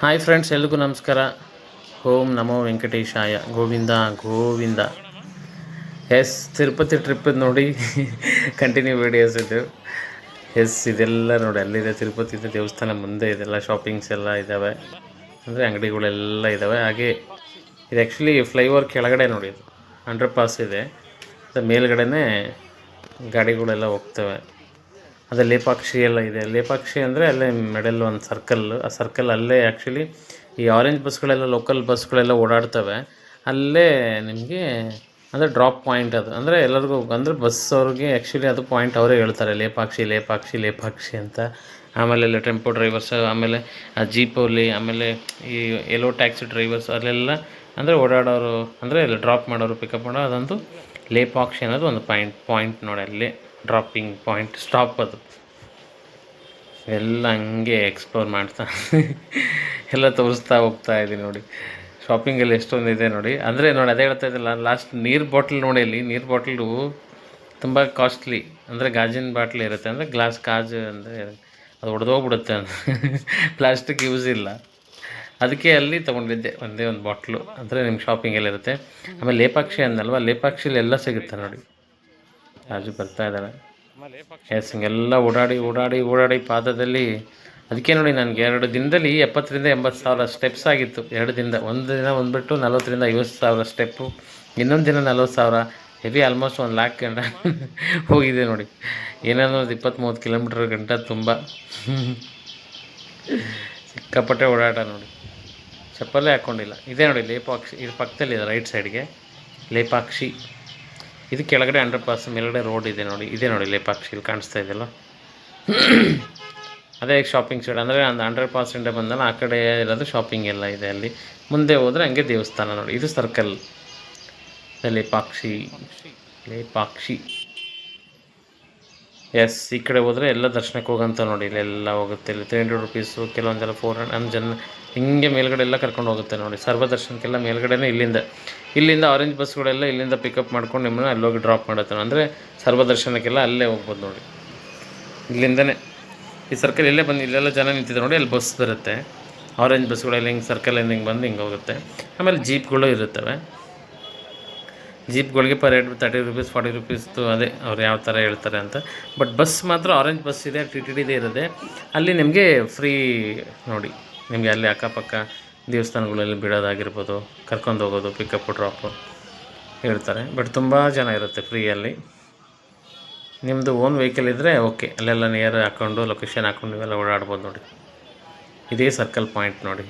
Hi friends, ಎಲ್ರಿಗೂ ನಮಸ್ಕಾರ. ಓಂ ನಮೋ ವೆಂಕಟೇಶಾಯ. ಗೋವಿಂದ ಗೋವಿಂದ. ಎಸ್, ತಿರುಪತಿ ಟ್ರಿಪ್ ನೋಡಿ ಕಂಟಿನ್ಯೂ ವೀಡಿಯೋಸ್ ಇದು. ಎಸ್, ಇದೆಲ್ಲ ನೋಡಿ, ಅಲ್ಲಿದೆ ತಿರುಪತಿ ದೇವಸ್ಥಾನ ಮುಂದೆ ಇದೆಲ್ಲ ಶಾಪಿಂಗ್ಸ್ ಎಲ್ಲ ಇದ್ದಾವೆ ಅಂದರೆ ಅಂಗಡಿಗಳೆಲ್ಲ ಇದ್ದಾವೆ ಹಾಗೆ ಇದು ಆ್ಯಕ್ಚುಲಿ ಫ್ಲೈಓವರ್ ಕೆಳಗಡೆ ನೋಡಿ ಇದು. ಅಂಡರ್ ಪಾಸ್ ಇದೆ. ಮೇಲ್ಗಡೆ ಮೇಲ್ಗಡೆನೇ ಗಾಡಿಗಳೆಲ್ಲ ಹೋಗ್ತವೆ. ಅದೇ ಲೇಪಾಕ್ಷಿ ಎಲ್ಲ ಇದೆ. ಲೇಪಾಕ್ಷಿ ಅಂದರೆ ಅಲ್ಲೇ ಮೆಡಲ್ ಒಂದು ಸರ್ಕಲ್ ಆ ಸರ್ಕಲ್ ಅಲ್ಲೇ ಆ್ಯಕ್ಚುಲಿ ಈ ಆರೆಂಜ್ ಬಸ್ಗಳೆಲ್ಲ ಲೋಕಲ್ ಬಸ್ಗಳೆಲ್ಲ ಓಡಾಡ್ತವೆ. ಅಲ್ಲೇ ನಿಮಗೆ ಅಂದರೆ ಡ್ರಾಪ್ ಪಾಯಿಂಟ್ ಅದು. ಅಂದರೆ ಎಲ್ಲರಿಗೂ ಅಂದರೆ ಬಸ್ ಅವ್ರಿಗೆ ಆ್ಯಕ್ಚುಲಿ ಅದು ಪಾಯಿಂಟ್ ಅವರೇ ಹೇಳ್ತಾರೆ. ಲೇಪಾಕ್ಷಿ ಲೇಪಾಕ್ಷಿ ಲೇಪಾಕ್ಷಿ ಅಂತ. ಆಮೇಲೆ ಟೆಂಪೋ ಡ್ರೈವರ್ಸ್ ಆಮೇಲೆ ಆ ಜೀಪಲ್ಲಿ ಆಮೇಲೆ ಈ ಎಲ್ಲೋ ಟ್ಯಾಕ್ಸಿ ಡ್ರೈವರ್ಸ್ ಅಲ್ಲೆಲ್ಲ ಅಂದರೆ ಓಡಾಡೋರು ಅಂದರೆ ಎಲ್ಲ ಡ್ರಾಪ್ ಮಾಡೋರು ಪಿಕಪ್ ಮಾಡೋ ಅದಂತೂ ಲೇಪಾಕ್ಷಿ ಅನ್ನೋದು ಒಂದು ಪಾಯಿಂಟ್ ಪಾಯಿಂಟ್ ನೋಡಿ ಅಲ್ಲಿ. ಡ್ರಾಪಿಂಗ್ ಪಾಯಿಂಟ್ ಸ್ಟಾಪ್ ಅದು. ಎಲ್ಲ ಹಂಗೆ ಎಕ್ಸ್ಪ್ಲೋರ್ ಮಾಡ್ತಾ. ಎಲ್ಲ ತೋರಿಸ್ತಾ ಹೋಗ್ತಾ ಇದ್ದೀನಿ ನೋಡಿ. ಶಾಪಿಂಗಲ್ಲಿ ಎಷ್ಟೊಂದು ಇದೆ ನೋಡಿ. ಅಂದರೆ ನೋಡಿ, ಅದೇ ಹೇಳ್ತಾ ಇದ್ದಿಲ್ಲ ಲಾಸ್ಟ್ ನೀರು ಬಾಟ್ಲ್ ನೋಡಿ ಅಲ್ಲಿ ನೀರು ಬಾಟ್ಲು ತುಂಬ ಕಾಸ್ಟ್ಲಿ ಅಂದರೆ ಗಾಜಿನ ಬಾಟ್ಲಿ ಇರುತ್ತೆ. ಅಂದರೆ ಗ್ಲಾಸ್ ಕಾಜು ಅಂದರೆ ಅದು ಒಡೆದೋಗ್ಬಿಡುತ್ತೆ ಅಂತ. ಪ್ಲಾಸ್ಟಿಕ್ ಯೂಸ್ ಇಲ್ಲ. ಅದಕ್ಕೆ ಅಲ್ಲಿ ತೊಗೊಂಡಿದ್ದೆ ಒಂದೇ ಒಂದು ಬಾಟ್ಲು ಅಂದರೆ ನಿಮ್ಮ ಶಾಪಿಂಗಲ್ಲಿರುತ್ತೆ ಆಮೇಲೆ ಲೇಪಾಕ್ಷಿ ಅಂದಲ್ವ? ಲೇಪಾಕ್ಷಿಲಿ ಎಲ್ಲ ಸಿಗುತ್ತೆ ನೋಡಿ. ರಾಜು ಬರ್ತಾ ಇದ್ದಾವೆ ಎಸ್ ಹಿಂಗೆಲ್ಲ ಓಡಾಡಿ ಓಡಾಡಿ ಓಡಾಡಿ ಪಾದದಲ್ಲಿ ಅದಕ್ಕೆ ನೋಡಿ ನನಗೆ ಎರಡು ದಿನದಲ್ಲಿ ಎಪ್ಪತ್ತರಿಂದ ಎಂಬತ್ತು ಸಾವಿರ ಸ್ಟೆಪ್ಸ್ ಆಗಿತ್ತು. ಎರಡು ದಿನದ ಒಂದು ದಿನ ಬಂದುಬಿಟ್ಟು ನಲ್ವತ್ತರಿಂದ ಐವತ್ತು ಸಾವಿರ ಸ್ಟೆಪ್ಪು ಇನ್ನೊಂದು ದಿನ ನಲ್ವತ್ತು ಸಾವಿರ ಹೆವಿ ಆಲ್ಮೋಸ್ಟ್ ಒಂದು ಲ್ಯಾಕ್ ಗಂಟ ಹೋಗಿದೆ ನೋಡಿ. ಏನಾದ್ರು ಒಂದು ಇಪ್ಪತ್ತ್ಮೂವತ್ತು ಕಿಲೋಮೀಟರ್ ಗಂಟ ತುಂಬ. ಸಿಕ್ಕಾಪಟ್ಟೆ ಓಡಾಟ ನೋಡಿ. ಚಪ್ಪಲ್ಲೇ ಹಾಕ್ಕೊಂಡಿಲ್ಲ ಇದೇ ನೋಡಿ ಲೇಪಾಕ್ಷಿ ಇದು ಪಕ್ಕದಲ್ಲಿದೆ ರೈಟ್ ಸೈಡ್ಗೆ ಲೇಪಾಕ್ಷಿ. ಇದು ಕೆಳಗಡೆ ಅಂಡರ್ ಪಾಸ್ ಮೇಲ್ಗಡೆ ರೋಡ್ ಇದೆ ನೋಡಿ. ಇದೆ ನೋಡಿ ಇಲ್ಲಿ ಕಾಣಿಸ್ತಾ ಇದೆಯಲ್ಲ? ಅದೇ ಶಾಪಿಂಗ್ ಸೈಡ್ ಅಂದರೆ ಒಂದು ಅಂಡರ್ ಪಾಸಿಂದ ಬಂದಲ್ಲ ಆ ಕಡೆ ಇರೋದು ಶಾಪಿಂಗ್ ಎಲ್ಲ ಇದೆ ಅಲ್ಲಿ. ಮುಂದೆ ಹೋದರೆ ಹಂಗೆ ದೇವಸ್ಥಾನ ನೋಡಿ. ಇದು ಸರ್ಕಲ್ ಲೇಪಾಕ್ಷಿ ಲೇಪಾಕ್ಷಿ ಎಸ್ ಈ ಕಡೆ ಹೋದರೆ ಎಲ್ಲ ದರ್ಶನಕ್ಕೆ ಹೋಗಂತ ನೋಡಿ ಇಲ್ಲೆಲ್ಲ ಹೋಗುತ್ತೆ. ಇಲ್ಲಿ ತ್ರೀ ಹಂಡ್ರೆಡ್ ರುಪೀಸು ಕೆಲವೊಂದೆಲ್ಲ ಫೋರ್ ಹಂಡ್ರೆಡ್ ಜನ ಹಿಂಗೆ ಮೇಲ್ಗಡೆ ಎಲ್ಲ ಕರ್ಕೊಂಡು ಹೋಗುತ್ತೆ ನೋಡಿ. ಸರ್ವ ದರ್ಶನಕ್ಕೆಲ್ಲ ಮೇಲ್ಗಡೆನೇ ಇಲ್ಲಿಂದ. ಇಲ್ಲಿಂದ ಆರೆಂಜ್ ಬಸ್ಗಳೆಲ್ಲ ಇಲ್ಲಿಂದ ಪಿಕಪ್ ಮಾಡ್ಕೊಂಡು ನಿಮ್ಮನ್ನ ಅಲ್ಲೋಗಿ ಡ್ರಾಪ್ ಮಾಡುತ್ತೆ ಅಂದರೆ ಸರ್ವ ದರ್ಶನಕ್ಕೆಲ್ಲ ಅಲ್ಲೇ ಹೋಗ್ಬೋದು ನೋಡಿ. ಇಲ್ಲಿಂದನೇ. ಈ ಸರ್ಕಲ್ ಇಲ್ಲೇ ಬಂದು, ಇಲ್ಲೆಲ್ಲ ಜನ ನಿಂತಿದ್ದಾರೆ ನೋಡಿ, ಅಲ್ಲಿ ಬಸ್ ಬರುತ್ತೆ. ಆರೆಂಜ್ ಬಸ್ಗಳೆಲ್ಲ ಹಿಂಗೆ ಸರ್ಕಲಿಂದ ಹಿಂಗೆ ಬಂದು ಹಿಂಗೆ ಹೋಗುತ್ತೆ. ಆಮೇಲೆ ಜೀಪ್ಗಳು ಇರುತ್ತವೆ. ಜೀಪ್ಗಳಿಗೆ per head thirty rupees forty ರುಪೀಸ್ದು ಅದೇ ಅವ್ರು ಯಾವ ಥರ ಹೇಳ್ತಾರೆ ಅಂತ. ಬಟ್ ಬಸ್ ಮಾತ್ರ ಆರೆಂಜ್ ಬಸ್ ಇದೆ ಟಿ ಟಿ ಡಿದೇ ಇರುತ್ತೆ ಅಲ್ಲಿ ನಿಮಗೆ ಫ್ರೀ ನೋಡಿ, ನಿಮಗೆ ಅಲ್ಲಿ ಅಕ್ಕಪಕ್ಕ ದೇವಸ್ಥಾನಗಳಲ್ಲಿ ಬಿಡೋದಾಗಿರ್ಬೋದು, ಕರ್ಕೊಂಡು ಹೋಗೋದು ಪಿಕಪ್ ಡ್ರಾಪು ಹೇಳ್ತಾರೆ. ಬಟ್ ತುಂಬ ಜನ ಇರುತ್ತೆ ಫ್ರೀಯಲ್ಲಿ ನಿಮ್ಮದು ಓನ್ ವೆಹಿಕಲ್ ಇದ್ದರೆ ಓಕೆ ಅಲ್ಲೆಲ್ಲ ನಿಯರ್ ಹಾಕ್ಕೊಂಡು ಲೊಕೇಶನ್ ಹಾಕ್ಕೊಂಡು ಇವೆಲ್ಲ ಓಡಾಡ್ಬೋದು ನೋಡಿ. ಇದೇ ಸರ್ಕಲ್ ಪಾಯಿಂಟ್ ನೋಡಿ.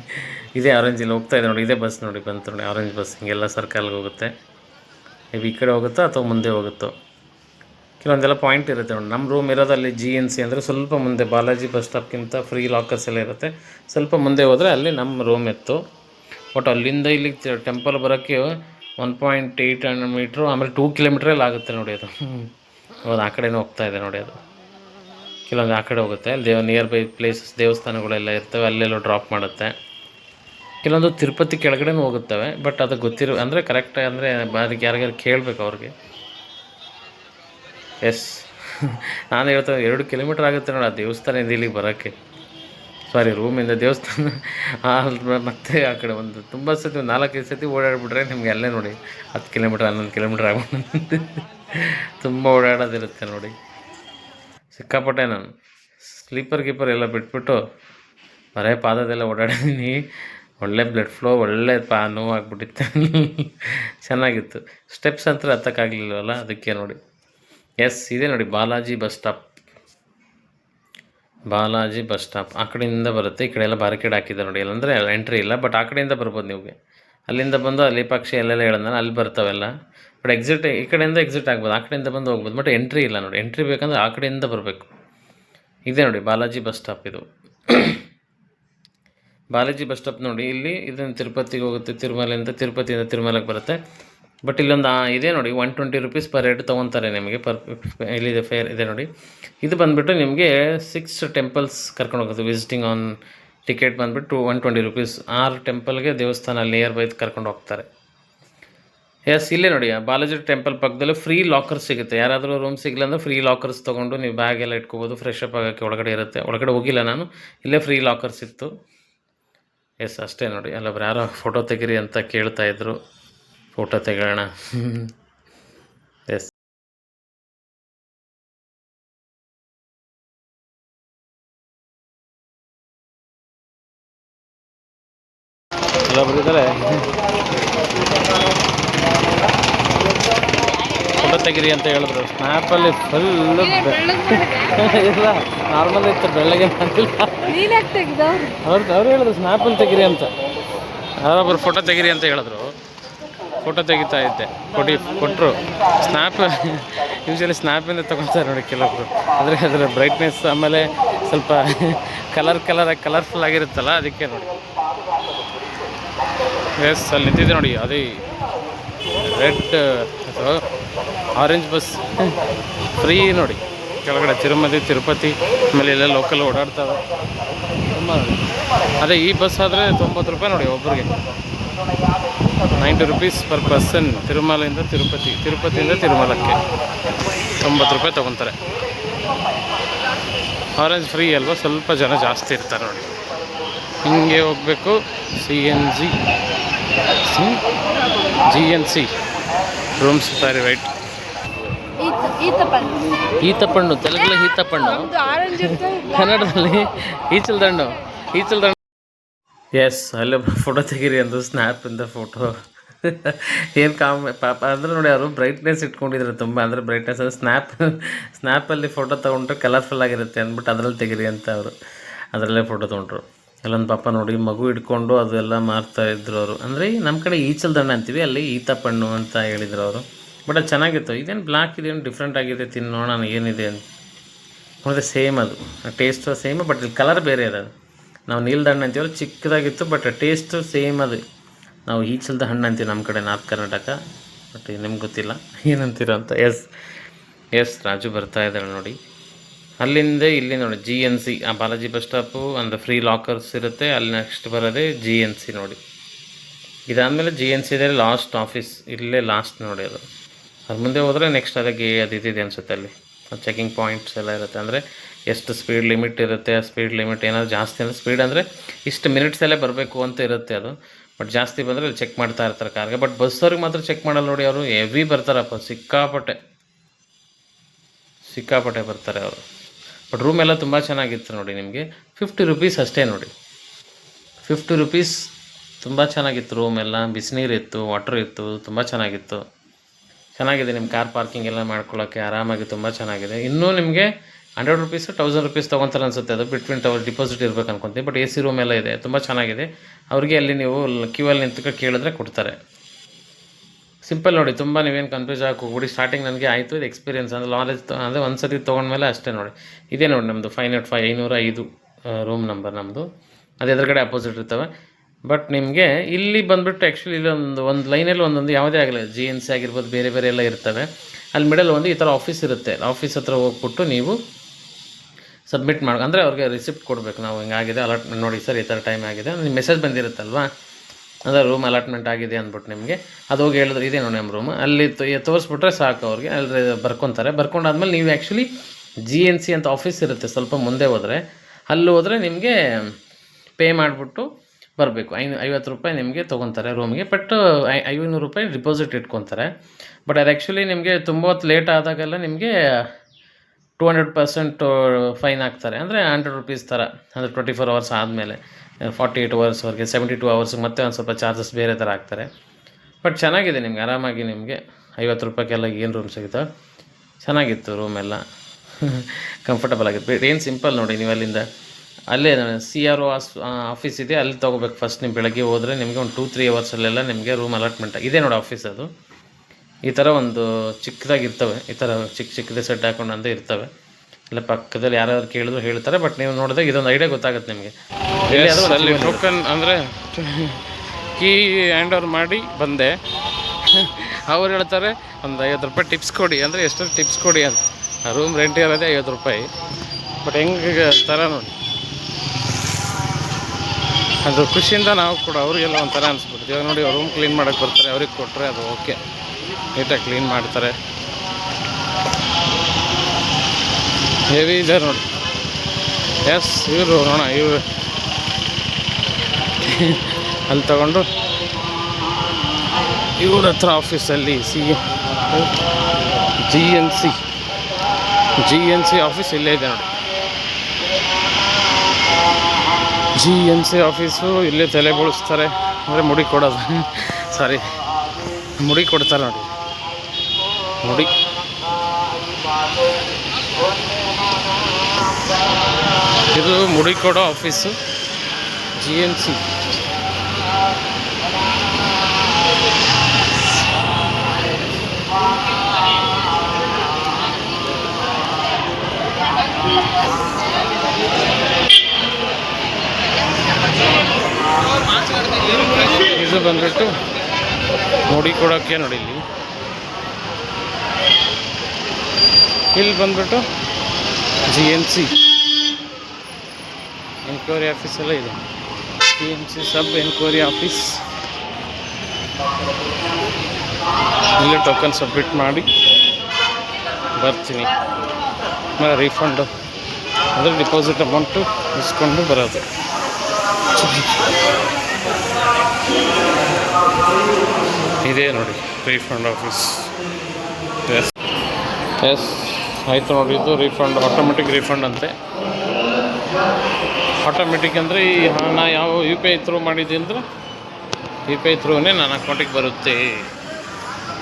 ಇದೇ ಆರೆಂಜಲ್ಲಿ ಹೋಗ್ತಾ ಇದೆ ನೋಡಿ, ಇದೇ ಬಸ್ ನೋಡಿ, ಬಂತು ನೋಡಿ ಆರೆಂಜ್ ಬಸ್ ಹಿಂಗೆಲ್ಲ ಸರ್ಕಲ್ಗೆ ಹೋಗುತ್ತೆ. ನೀವು ಈ ಕಡೆ ಹೋಗುತ್ತೋ ಅಥವಾ ಮುಂದೆ ಹೋಗುತ್ತೋ. ಕೆಲವೊಂದೆಲ್ಲ ಪಾಯಿಂಟ್ ಇರುತ್ತೆ ನೋಡಿ. ನಮ್ಮ ರೂಮ್ ಇರೋದಲ್ಲಿ ಜಿ ಎನ್ ಸಿ ಅಂದರೆ ಸ್ವಲ್ಪ ಮುಂದೆ ಬಾಲಾಜಿ ಬಸ್ ಸ್ಟಾಪ್ಗಿಂತ ಫ್ರೀ ಲಾಕರ್ಸ್ ಎಲ್ಲ ಇರುತ್ತೆ. ಸ್ವಲ್ಪ ಮುಂದೆ ಹೋದರೆ ಅಲ್ಲಿ ನಮ್ಮ ರೂಮ್ ಇತ್ತು. ಬಟ್ ಅಲ್ಲಿಂದ ಇಲ್ಲಿಗೆ ಟೆಂಪಲ್ ಬರೋಕ್ಕೆ one point eight hundred metre ಆಮೇಲೆ ಟೂ ಕಿಲೋಮೀಟ್ರಲ್ಲಿ ಆಗುತ್ತೆ ನೋಡಿ ಅದು. ಹೌದು, ಆ ಕಡೆನೂ ಹೋಗ್ತಾ ಇದೆ ನೋಡಿ ಅದು. ಕೆಲವೊಂದು ಆ ಕಡೆ ಹೋಗುತ್ತೆ. ಅಲ್ಲಿ ದೇವ ನಿಯರ್ ಬೈ ಪ್ಲೇಸಸ್ ದೇವಸ್ಥಾನಗಳೆಲ್ಲ ಇರ್ತವೆ, ಅಲ್ಲೆಲ್ಲೋ ಡ್ರಾಪ್ ಮಾಡುತ್ತೆ. ಕೆಲವೊಂದು ತಿರುಪತಿ ಕೆಳಗಡೆನೂ ಹೋಗುತ್ತವೆ ಬಟ್ ಅದು ಗೊತ್ತಿರೋ, ಅಂದರೆ ಕರೆಕ್ಟ್ ಅಂದರೆ ಅದಕ್ಕೆ ಯಾರಿಗಾರು ಕೇಳಬೇಕು ಅವ್ರಿಗೆ. ಎಸ್ ನಾನು ಹೇಳ್ತೇನೆ ಎರಡು ಕಿಲೋಮೀಟ್ರ್ ಆಗುತ್ತೆ ನೋಡಿ ಆ ದೇವಸ್ಥಾನದಿಂದ ಇಲ್ಲಿಗೆ ಬರೋಕ್ಕೆ. ಸಾರಿ ರೂಮಿಂದ ದೇವಸ್ಥಾನ. ಮತ್ತೆ ಆ ಕಡೆ ಒಂದು ತುಂಬ ಸತಿ ನಾಲ್ಕೈದು ಸತಿ ಓಡಾಡಿಬಿಟ್ರೆ ನಿಮಗೆ ಅಲ್ಲೇ ನೋಡಿ, ಹತ್ತು ಕಿಲೋಮೀಟ್ರ್ ಹನ್ನೊಂದು ಕಿಲೋಮೀಟ್ರ್ ಆಗ್ಬಿಟ್ಟು ತುಂಬ ಓಡಾಡೋದಿರುತ್ತೆ ನೋಡಿ. ಸಿಕ್ಕಾಪಟ್ಟೆ ನಾನು. ಸ್ಲೀಪರ್ ಗೀಪರ್ ಎಲ್ಲ ಬಿಟ್ಬಿಟ್ಟು, ಬರೇ ಪಾದದೆಲ್ಲ ಓಡಾಡಿದ್ದೀನಿ ಒಳ್ಳೆ ಬ್ಲಡ್ ಫ್ಲೋ ಒಳ್ಳೆ ಪಾ ನೋವಾಗ್ಬಿಟ್ಟಿತ್ತು ಚೆನ್ನಾಗಿತ್ತು. ಸ್ಟೆಪ್ಸ್ ಅಂತ ಹತ್ತಕ್ಕಾಗಲಿಲ್ವಲ್ಲ ಅದಕ್ಕೆ ನೋಡಿ. ಎಸ್ ಇದೆ ನೋಡಿ, Balaji bus stop. Balaji bus stop. ಆ ಕಡೆಯಿಂದ ಬರುತ್ತೆ, ಈ ಕಡೆ ಎಲ್ಲ ಬ್ಯಾರಿಕೇಡ್ ಹಾಕಿದ್ದಾರೆ ನೋಡಿ. ಇಲ್ಲಾಂದರೆ ಎಂಟ್ರಿ ಇಲ್ಲ ಬಟ್ ಆ ಕಡೆಯಿಂದ ಬರ್ಬೋದು ನಿಮಗೆ. ಅಲ್ಲಿಂದ ಬಂದು ಅಲ್ಲಿ ಪಕ್ಷಿ ಎಲ್ಲೆಲ್ಲ ಹೇಳಂದ್ರೆ ಅಲ್ಲಿ ಬರ್ತಾವೆಲ್ಲ. ಬಟ್ ಎಕ್ಸಿಟ್ ಈ ಕಡೆಯಿಂದ ಎಕ್ಸಿಟ್ ಆಗ್ಬೋದು, ಆ ಕಡೆಯಿಂದ ಬಂದು ಹೋಗ್ಬೋದು ಬಟ್ ಎಂಟ್ರಿ ಇಲ್ಲ ನೋಡಿ. ಎಂಟ್ರಿ ಬೇಕಂದ್ರೆ ಆ ಕಡೆಯಿಂದ ಬರಬೇಕು. ಇದೆ ನೋಡಿ, ಬಾಲಾಜಿ ಬಸ್ ಸ್ಟಾಪ್ ಇದು. ಬಾಲಾಜಿ ಬಸ್ ಸ್ಟಾಪ್ ನೋಡಿ, ಇಲ್ಲಿ ಇದನ್ನು ತಿರುಪತಿಗೆ ಹೋಗುತ್ತೆ, ತಿರುಮಲೆಯಿಂದ ತಿರುಪತಿಯಿಂದ ತಿರುಮಲಕ್ಕೆ ಬರುತ್ತೆ. ಬಟ್ ಇಲ್ಲೊಂದು ಇದೇ ನೋಡಿ one twenty rupees per head ತೊಗೊತಾರೆ ನಿಮಗೆ ಪರ್ ಇಲ್ಲಿದೆ ಫೇರ್ ಇದೆ ನೋಡಿ. ಇದು ಬಂದುಬಿಟ್ಟು ನಿಮಗೆ ಸಿಕ್ಸ್ ಟೆಂಪಲ್ಸ್ ಕರ್ಕೊಂಡು ಹೋಗುತ್ತೆ ವಿಸಿಟಿಂಗ್ ಆನ್ ಟಿಕೆಟ್ ಬಂದುಬಿಟ್ಟು ಒನ್ ಟ್ವೆಂಟಿ ರುಪೀಸ್ ಆರು ಟೆಂಪಲ್ಗೆ ದೇವಸ್ಥಾನ ನಿಯರ್ ಬೈ ಕರ್ಕೊಂಡು ಹೋಗ್ತಾರೆ. ಎಸ್ ಇಲ್ಲೇ ನೋಡಿ ಬಾಲಾಜಿ ಟೆಂಪಲ್ ಪಕ್ಕದಲ್ಲಿ ಫ್ರೀ ಲಾಕರ್ ಸಿಗುತ್ತೆ. ಯಾರಾದರೂ ರೂಮ್ ಸಿಗಲಿಲ್ಲ ಅಂದರೆ ಫ್ರೀ ಲಾಕರ್ಸ್ ತೊಗೊಂಡು ನೀವು ಬ್ಯಾಗ್ ಎಲ್ಲ ಇಟ್ಕೋಬೋದು ಫ್ರೆಶ್ ಅಪ್ ಆಗೋಕ್ಕೆ ಒಳಗಡೆ ಇರುತ್ತೆ. ಒಳಗಡೆ ಹೋಗಿಲ್ಲ ನಾನು, ಇಲ್ಲೇ ಫ್ರೀ ಲಾಕರ್ಸ್ ಇತ್ತು. ಎಸ್, ಅಷ್ಟೇ ನೋಡಿ. ಅಲ್ಲೊಬ್ರು ಯಾರೋ ಫೋಟೋ ತೆಗೀರಿ ಅಂತ ಕೇಳ್ತಾ ಇದ್ರು. ಫೋಟೋ ತೆಗೋಣ. ಎಸ್. ಅಲ್ಲೊಬ್ರು ಇದ್ದಾರೆ ತೆಗೀರಿ ಅಂತ ಹೇಳಿದ್ರು. ಸ್ನ್ಯಾಪಲ್ಲಿ ಫುಲ್ ಇಲ್ಲ ನಾರ್ಮಲ್ ಇತ್ತು ಬೆಳಗ್ಗೆ ಅವ್ರದ್ದು ಅವ್ರು. ಹೇಳಿದ್ರು ಸ್ನ್ಯಾಪಲ್ಲಿ ತೆಗಿರಿ ಅಂತ. ಯಾರೊಬ್ರು ಫೋಟೋ ತೆಗಿರಿ ಅಂತ ಹೇಳಿದ್ರು. ಫೋಟೋ ತೆಗಿತಾ ಇದ್ದೆ. ಕೊಡಿ ಕೊಟ್ಟರು ಸ್ನ್ಯಾಪ್ ಯೂಶಲಿ ಸ್ನ್ಯಾಪಿಂದ ತೊಗೊಳ್ತಾರೆ ನೋಡಿ ಕೆಲವೊಬ್ರು ಅಂದರೆ ಅದರ ಬ್ರೈಟ್ನೆಸ್ ಆಮೇಲೆ ಸ್ವಲ್ಪ ಕಲರ್ ಕಲರ್ ಕಲರ್ಫುಲ್ ಆಗಿರುತ್ತಲ್ಲ ಅದಕ್ಕೆ ನೋಡಿ. ಎಸ್ ಅಲ್ಲಿ ನಿಂತಿದೆ ನೋಡಿ ಅದೇ ರೆಡ್ ಆರೆಂಜ್ ಬಸ್ ಫ್ರೀ ನೋಡಿ. ಕೆಳಗಡೆ ತಿರುಮತಿ, ತಿರುಪತಿ, ಆಮೇಲೆ ಎಲ್ಲ ಲೋಕಲ್ ಓಡಾಡ್ತವೆ. ತುಂಬ ಅದೇ ಈ ಬಸ್ ಆದರೆ ತೊಂಬತ್ತು ರೂಪಾಯಿ ನೋಡಿ ಒಬ್ಬರಿಗೆ ನೈಂಟಿ ರುಪೀಸ್ ಪರ್ ಪರ್ಸನ್ ತಿರುಮಲೆಯಿಂದ ತಿರುಪತಿ, ತಿರುಪತಿಯಿಂದ ತಿರುಮಲಕ್ಕೆ. ತೊಂಬತ್ತು ರೂಪಾಯಿ ತೊಗೊತಾರೆ. ಆರೆಂಜ್ ಫ್ರೀ ಅಲ್ವಾ? ಸ್ವಲ್ಪ ಜನ ಜಾಸ್ತಿ ಇರ್ತಾರೆ ನೋಡಿ. ಹಿಂಗೆ ಹೋಗಬೇಕು C N G G N C rooms sorry right ಈತಪ್ಪಣ್ಣು ಈತಪ್ಪಣ್ಣು ಈತಪಣ್ಣು. ತೆಲುಗಲ್ಲಿ ಈತಪಣ್ಣು ಇರ್ತದೆ ಕನ್ನಡದಲ್ಲಿ ಈಚಲ್ದಂಡು ಈಚಲ್ದಂಡು. ಎಸ್ ಅಲ್ಲೇ ಫೋಟೋ ತೆಗೀರಿ ಅಂದರು ಸ್ನ್ಯಾಪಿಂದ ಫೋಟೋ ಏನು ಕಾಮ್ ಪಾಪ ಅಂದ್ರೆ ನೋಡಿ ಅವರು ಬ್ರೈಟ್ನೆಸ್ ಇಟ್ಕೊಂಡಿದ್ರು ತುಂಬ ಅಂದರೆ ಬ್ರೈಟ್ನೆಸ್ ಅಂದರೆ ಸ್ನ್ಯಾಪ್ ಸ್ನ್ಯಾಪಲ್ಲಿ ಫೋಟೋ ತೊಗೊಂಡ್ರೆ ಕಲರ್ಫುಲ್ ಆಗಿರುತ್ತೆ ಅಂದ್ಬಿಟ್ಟು ಅದರಲ್ಲಿ ತೆಗೀರಿ ಅಂತ ಅವರು. ಅದರಲ್ಲೇ ಫೋಟೋ ತೊಗೊಂಡ್ರು. ಅಲ್ಲೊಂದು ಪಾಪ ನೋಡಿ ಮಗು ಇಟ್ಕೊಂಡು ಅದೆಲ್ಲ ಮಾರ್ತಾ ಇದ್ರು ಅವರು. ಅಂದರೆ ನಮ್ಮ ಕಡೆ ಈಚಲ್ದಂಡ ಅಂತೀವಿ, ಅಲ್ಲಿ ಈತಪಣ್ಣು ಅಂತ ಹೇಳಿದ್ರು ಅವರು. ಬಟ್ ಅದು ಚೆನ್ನಾಗಿತ್ತು. ಇದೇನು ಬ್ಲ್ಯಾಕ್ ಇದೇನು ಡಿಫ್ರೆಂಟ್ ಆಗಿದೆ ತಿನ್ನೋಣ, ಏನಿದೆ ಅಂತ. ನೋಡಿದ್ರೆ ಸೇಮ್ ಅದು. ಟೇಸ್ಟು ಸೇಮ್ ಬಟ್ ಇಲ್ಲಿ ಕಲರ್ ಬೇರೆ ಅದು. ನಾವು ನೀಲ್ದಣ್ಣು ಅಂತೀವಲ್ಲ ಚಿಕ್ಕದಾಗಿತ್ತು ಬಟ್ ಟೇಸ್ಟು ಸೇಮ್ ಅದು. ನಾವು ಈಚಲ್ದ ಹಣ್ಣು ಅಂತೀವಿ ನಮ್ಮ ಕಡೆ ನಾರ್ತ್ ಕರ್ನಾಟಕ. ಬಟ್ ನಿಮ್ಗೆ ಗೊತ್ತಿಲ್ಲ. ಏನಂತೀರ ಅಂತ. ಎಸ್ ಎಸ್ ರಾಜು ಬರ್ತಾ ಇದ್ದಾಳೆ ನೋಡಿ. ಅಲ್ಲಿಂದ ಇಲ್ಲಿ ನೋಡಿ ಜಿ ಎನ್ ಸಿ ಆ ಬಾಲಾಜಿ ಬಸ್ ಸ್ಟಾಪು ಅಂದರೆ ಫ್ರೀ ಲಾಕರ್ಸ್ ಇರುತ್ತೆ. ಅಲ್ಲಿ ನೆಕ್ಸ್ಟ್ ಬರೋದೇ ಜಿ ಎನ್ ಸಿ ನೋಡಿ. ಇದಾದಮೇಲೆ ಜಿ ಎನ್ ಸಿ ಇದೆ ಲಾಸ್ಟ್ ಆಫೀಸ್ ಇಲ್ಲೇ ಲಾಸ್ಟ್ ನೋಡಿ ಅದು. ಅದು ಮುಂದೆ ಹೋದರೆ ನೆಕ್ಸ್ಟ್ ಅದಕ್ಕೆ ಅದು ಇದಿದೆ ಅನಿಸುತ್ತೆ ಅಲ್ಲಿ. ಚೆಕಿಂಗ್ ಪಾಯಿಂಟ್ಸ್ ಎಲ್ಲ ಇರುತ್ತೆ. ಅಂದರೆ ಎಷ್ಟು ಸ್ಪೀಡ್ ಲಿಮಿಟ್ ಇರುತ್ತೆ, ಆ ಸ್ಪೀಡ್ ಲಿಮಿಟ್ ಏನಾದರೂ ಜಾಸ್ತಿ ಅಂದರೆ ಸ್ಪೀಡ್ ಅಂದರೆ ಇಷ್ಟು ಮಿನಿಟ್ಸಲ್ಲೇ ಬರಬೇಕು ಅಂತ ಇರುತ್ತೆ ಅದು. ಬಟ್ ಜಾಸ್ತಿ ಬಂದರೆ ಚೆಕ್ ಮಾಡ್ತಾ ಇರ್ತಾರೆ ಕಾರ್ಗೆ ಬಟ್ ಬಸ್ಸವ್ರಿಗೆ ಮಾತ್ರ ಚೆಕ್ ಮಾಡಲ್ಲ ನೋಡಿ ಅವರು. ಹೆವಿ ಬರ್ತಾರಪ್ಪ. ಸಿಕ್ಕಾಪಟ್ಟೆ. ಸಿಕ್ಕಾಪಟ್ಟೆ ಬರ್ತಾರೆ ಅವರು. ಬಟ್ ರೂಮ್ ಎಲ್ಲ ತುಂಬ ಚೆನ್ನಾಗಿತ್ತು ನೋಡಿ ನಿಮಗೆ. ಫಿಫ್ಟಿ ರುಪೀಸ್ ಅಷ್ಟೇ ನೋಡಿ. ಫಿಫ್ಟಿ ರುಪೀಸ್ ತುಂಬ ಚೆನ್ನಾಗಿತ್ತು ರೂಮ್ ಎಲ್ಲ. ಬಿಸಿನೀರು ಇತ್ತು ವಾಟರ್ ಇತ್ತು, ತುಂಬ ಚೆನ್ನಾಗಿತ್ತು. ಚೆನ್ನಾಗಿದೆ ನಿಮ್ಮ ಕಾರ್ ಪಾರ್ಕಿಂಗ್ ಎಲ್ಲ ಮಾಡ್ಕೊಳ್ಳೋಕ್ಕೆ ಆರಾಮಾಗಿ ತುಂಬ ಚೆನ್ನಾಗಿದೆ. ಇನ್ನೂ ನಿಮಗೆ ಹಂಡ್ರೆಡ್ ರುಪೀಸ್ ತೌಸಂಡ್ ರುಪೀಸ್ ತೊಗೊತಾರೆ ಅನ್ಸುತ್ತೆ. ಅದು ಬಿಟ್ವೀನ್ ಟವರ್ ಡಿಪಾಸಿಟ್ ಇರಬೇಕು ಅನ್ಕೊಂತೀನಿ ಬಟ್ ಎ ಸಿ ರೂಮ್ ಎಲ್ಲ ಇದೆ. ತುಂಬ ಚೆನ್ನಾಗಿದೆ. ಅವರಿಗೆ ಅಲ್ಲಿ ನೀವು ಕ್ಯೂ ಅಲ್ಲಿ ನಿಂತ್ಕೊಂಡು ಕೇಳಿದ್ರೆ ಕೊಡ್ತಾರೆ. ಸಿಂಪಲ್ ನೋಡಿ, ತುಂಬ ನೀವೇನು ಕನ್ಫ್ಯೂಸ್ ಹೋಗ್ಬಿಡಿ. ಸ್ಟಾರ್ಟಿಂಗ್ ನನಗೆ ಆಯಿತು, ಇದು ಎಕ್ಸ್ಪೀರಿಯನ್ಸ್ ಅಂದರೆ ನಾಲೆಜ್ ಅಂದರೆ ಒಂದು ಸತಿ ತೊಗೊಂಡ್ಮೇಲೆ ಅಷ್ಟೇ ನೋಡಿ. ಇದೇ ನೋಡಿ ನಮ್ಮದು ಫೈವ್ ನಾಟ್ ಫೈವ್ ಐನೂರ ಐದು ರೂಮ್ ನಂಬರ್ ನಮ್ಮದು ಅದು ಎದುರುಗಡೆ ಅಪೋಸಿಟ್ ಇರ್ತವೆ. ಬಟ್ ನಿಮಗೆ ಇಲ್ಲಿ ಬಂದುಬಿಟ್ಟು ಆ್ಯಕ್ಚುಲಿ ಇಲ್ಲೊಂದು ಒಂದು ಒಂದು ಲೈನಲ್ಲಿ ಒಂದೊಂದು ಯಾವುದೇ ಆಗಲಿ ಜಿ ಎನ್ ಸಿ ಆಗಿರ್ಬೋದು, ಬೇರೆ ಬೇರೆ ಎಲ್ಲ ಇರ್ತವೆ. ಅಲ್ಲಿ ಮಿಡಲ್ ಒಂದು ಈ ಥರ ಆಫೀಸ್ ಇರುತ್ತೆ. ಆಫೀಸ್ ಹತ್ರ ಹೋಗ್ಬಿಟ್ಟು ನೀವು ಸಬ್ಮಿಟ್ ಮಾಡಿ ಅಂದರೆ ಅವ್ರಿಗೆ ರಿಸಿಪ್ಟ್ ಕೊಡಬೇಕು. ನಾವು ಹಿಂಗಾಗಿದೆ ಅಲರ್ಟ್ ನೋಡಿ ಸರ್, ಈ ಥರ ಟೈಮ್ ಆಗಿದೆ ನಿಮ್ಮ ಮೆಸೇಜ್ ಬಂದಿರುತ್ತಲ್ವಾ? ಅಂದರೆ ರೂಮ್ ಅಲಾಟ್ಮೆಂಟ್ ಆಗಿದೆ ಅಂದ್ಬಿಟ್ಟು ನಿಮಗೆ. ಅದು ಹೋಗಿ ಹೇಳಿದ್ರೆ ಇದೆ ನೋಡಿ ನಮ್ಮ ರೂಮ್ ಅಲ್ಲಿ ತೋರಿಸ್ಬಿಟ್ರೆ ಸಾಕು ಅವ್ರಿಗೆ. ಅಲ್ಲಿ ಬರ್ಕೊತಾರೆ. ಬರ್ಕೊಂಡಾದ್ಮೇಲೆ ನೀವು ಆ್ಯಕ್ಚುಲಿ ಜಿ ಎನ್ ಸಿ ಅಂತ ಆಫೀಸ್ ಇರುತ್ತೆ. ಸ್ವಲ್ಪ ಮುಂದೆ ಹೋದರೆ. ಅಲ್ಲಿ ಹೋದರೆ ನಿಮಗೆ ಪೇ ಮಾಡಿಬಿಟ್ಟು ಬರಬೇಕು. ಐ ಐವತ್ತು ರೂಪಾಯಿ ನಿಮಗೆ ತೊಗೊತಾರೆ ರೂಮ್ಗೆ ಬಟ್ ಐ, ಐನೂರು ರೂಪಾಯಿ ಡಿಪಾಸಿಟ್ ಇಟ್ಕೊತಾರೆ. ಬಟ್ ಅದು ಆ್ಯಕ್ಚುಲಿ ನಿಮಗೆ ತುಂಬ ಹೊತ್ತು ಲೇಟ್ ಆದಾಗೆಲ್ಲ ನಿಮಗೆ ಟೂ ಹಂಡ್ರೆಡ್ ಪರ್ಸೆಂಟ್ ಫೈನ್ ಹಾಕ್ತಾರೆ ಅಂದರೆ ಹಂಡ್ರೆಡ್ ರುಪೀಸ್ ಥರ. ಅಂದರೆ ಟ್ವೆಂಟಿ ಫೋರ್ ಅವರ್ಸ್ ಆದಮೇಲೆ. ಫಾರ್ಟಿ ಏಯ್ಟ್ ಅವರ್ಸ್ವರೆಗೆ ಸೆವೆಂಟಿ ಟು ಅವರ್ಸ್ಗೆ ಮತ್ತೆ ಒಂದು ಸ್ವಲ್ಪ ಚಾರ್ಜಸ್ ಬೇರೆ ಥರ ಹಾಕ್ತಾರೆ ಬಟ್ ಚೆನ್ನಾಗಿದೆ ನಿಮ್ಗೆ, ಆರಾಮಾಗಿ ನಿಮಗೆ. ಐವತ್ತು ರೂಪಾಯಿಗೆಲ್ಲ ಏನು ರೂಮ್ ಸಿಗುತ್ತೋ? ಚೆನ್ನಾಗಿತ್ತು ರೂಮ್ ಎಲ್ಲ. ಕಂಫರ್ಟಬಲ್ ಆಗಿತ್ತು. ಏನು ಸಿಂಪಲ್ ನೋಡಿ ನೀವು ಅಲ್ಲಿಂದ. ಅಲ್ಲೇ ಸಿ ಆರ್ ಒ ಆಫೀಸ್ ಇದೆ, ಅಲ್ಲಿ ತೊಗೋಬೇಕು ಫಸ್ಟ್ ನಿಮ್ಮ ಬೆಳಗ್ಗೆ ಹೋದರೆ ನಿಮಗೆ ಒಂದು ಟೂ ತ್ರೀ ಅವರ್ಸಲ್ಲೆಲ್ಲ ನಿಮಗೆ ರೂಮ್ ಅಲಾಟ್ಮೆಂಟ್ ಇದೆ ನೋಡಿ ಆಫೀಸ್ ಅದು. ಈ ಥರ ಒಂದು ಚಿಕ್ಕದಾಗಿರ್ತವೆ. ಈ ಥರ ಚಿಕ್ಕ ಚಿಕ್ಕದೇ ಸೆಟ್ ಹಾಕೊಂಡು ಅಂತ ಇರ್ತವೆ. ಇಲ್ಲ ಪಕ್ಕದಲ್ಲಿ ಯಾರಾದ್ರು ಕೇಳಿದ್ರು ಹೇಳ್ತಾರೆ ಬಟ್ ನೀವು ನೋಡಿದಾಗ ಇದೊಂದು ಐಡಿಯಾ ಗೊತ್ತಾಗುತ್ತೆ ನಿಮಗೆ. ಅಲ್ಲಿ ಟೋಕನ್ ಅಂದರೆ ಕೀ ಹ್ಯಾಂಡ್ ಓವರ್ ಮಾಡಿ ಬಂದೆ. ಅವ್ರು ಹೇಳ್ತಾರೆ ಒಂದು ಐವತ್ತು ರೂಪಾಯಿ ಟಿಪ್ಸ್ ಕೊಡಿ. ಅಂದರೆ ಎಷ್ಟು ಟಿಪ್ಸ್ ಕೊಡಿ ಅಂತ. ರೂಮ್ ರೆಂಟ್ ಇರೋದೇ ಐವತ್ತು ರೂಪಾಯಿ. ಬಟ್ ಹೆಂಗೆ ಥರ ನೋಡಿ. ಅದು ಖುಷಿಯಿಂದ ನಾವು ಕೂಡ ಅವ್ರಿಗೆಲ್ಲ ಒಂಥರ ಅನ್ಸ್ಬಿಡ್ತೀವಿ ಇವಾಗ ನೋಡಿ ರೂಮ್ ಕ್ಲೀನ್ ಮಾಡೋಕ್ಕೆ ಬರ್ತಾರೆ ಅವ್ರಿಗೆ ಕೊಟ್ಟರೆ ಅದು ಓಕೆ ನೀಟಾಗಿ ಕ್ಲೀನ್ ಮಾಡ್ತಾರೆ. ಹೆವಿ ಇದೆ ನೋಡಿ. ಎಸ್ ಇವರು ನೋಡೋಣ, ಇವರು. ಅಲ್ಲಿ ತಗೊಂಡು ಇವ್ರ ಹತ್ರ ಆಫೀಸಲ್ಲಿ C G N C G N C office ಇಲ್ಲೇ ಇದೆ ನೋಡಿ. ಜಿ ಎನ್ ಸಿ ಆಫೀಸು ಇಲ್ಲೇ ತಲೆ ಬೋಳಿಸ್ತಾರೆ. ಅಂದರೆ ಮುಡಿ ಕೊಡೋದು. ಸಾರಿ ಮುಡಿ ಕೊಡ್ತಾರೆ ನೋಡಿ. ಮುಡಿ. ಇದು ಮುಡಿಕೋಡ ಕೊಡೋ ಆಫೀಸು ಜಿ ಎನ್ ಸಿ ಇದು ಬಂದ್ಬಿಟ್ಟು ಮುಡಿಕೊಡೋಕ್ಕೆ ನೋಡಿ ಇಲ್ಲಿ ಇಲ್ಲಿ ಬಂದ್ಬಿಟ್ಟು G N C enquiry office ಎಲ್ಲ ಇದೆ. P M C sub enquiry office ಇಲ್ಲೇ ಟೋಕನ್ ಸಬ್ಮಿಟ್ ಮಾಡಿ ಬರ್ತೀನಿ. ಆಮೇಲೆ ರೀಫಂಡು ಅಂದರೆ ಡಿಪಾಸಿಟ್ ಅಮೌಂಟು ಇಸ್ಕೊಂಡು ಬರೋದು. ಇದೇ ನೋಡಿ ರೀಫಂಡ್ ಆಫೀಸ್ ಎಸ್ ಎಸ್ ಆಯಿತು ನೋಡಿ, ಇದು ರೀಫಂಡ್ ಆಟೋಮೆಟಿಕ್ ರೀಫಂಡ್ ಅಂತೆ. ಆಟೋಮೆಟಿಕ್ ಅಂದರೆ ಈ ಹಣ ಯಾವ ಯು ಪಿ ಐ ಥ್ರೂ ಮಾಡಿದ್ದೆ ಅಂದರೆ ಯು ಪಿ ಐ ಥ್ರೂನೇ ನನ್ನ ಅಕೌಂಟಿಗೆ ಬರುತ್ತೆ.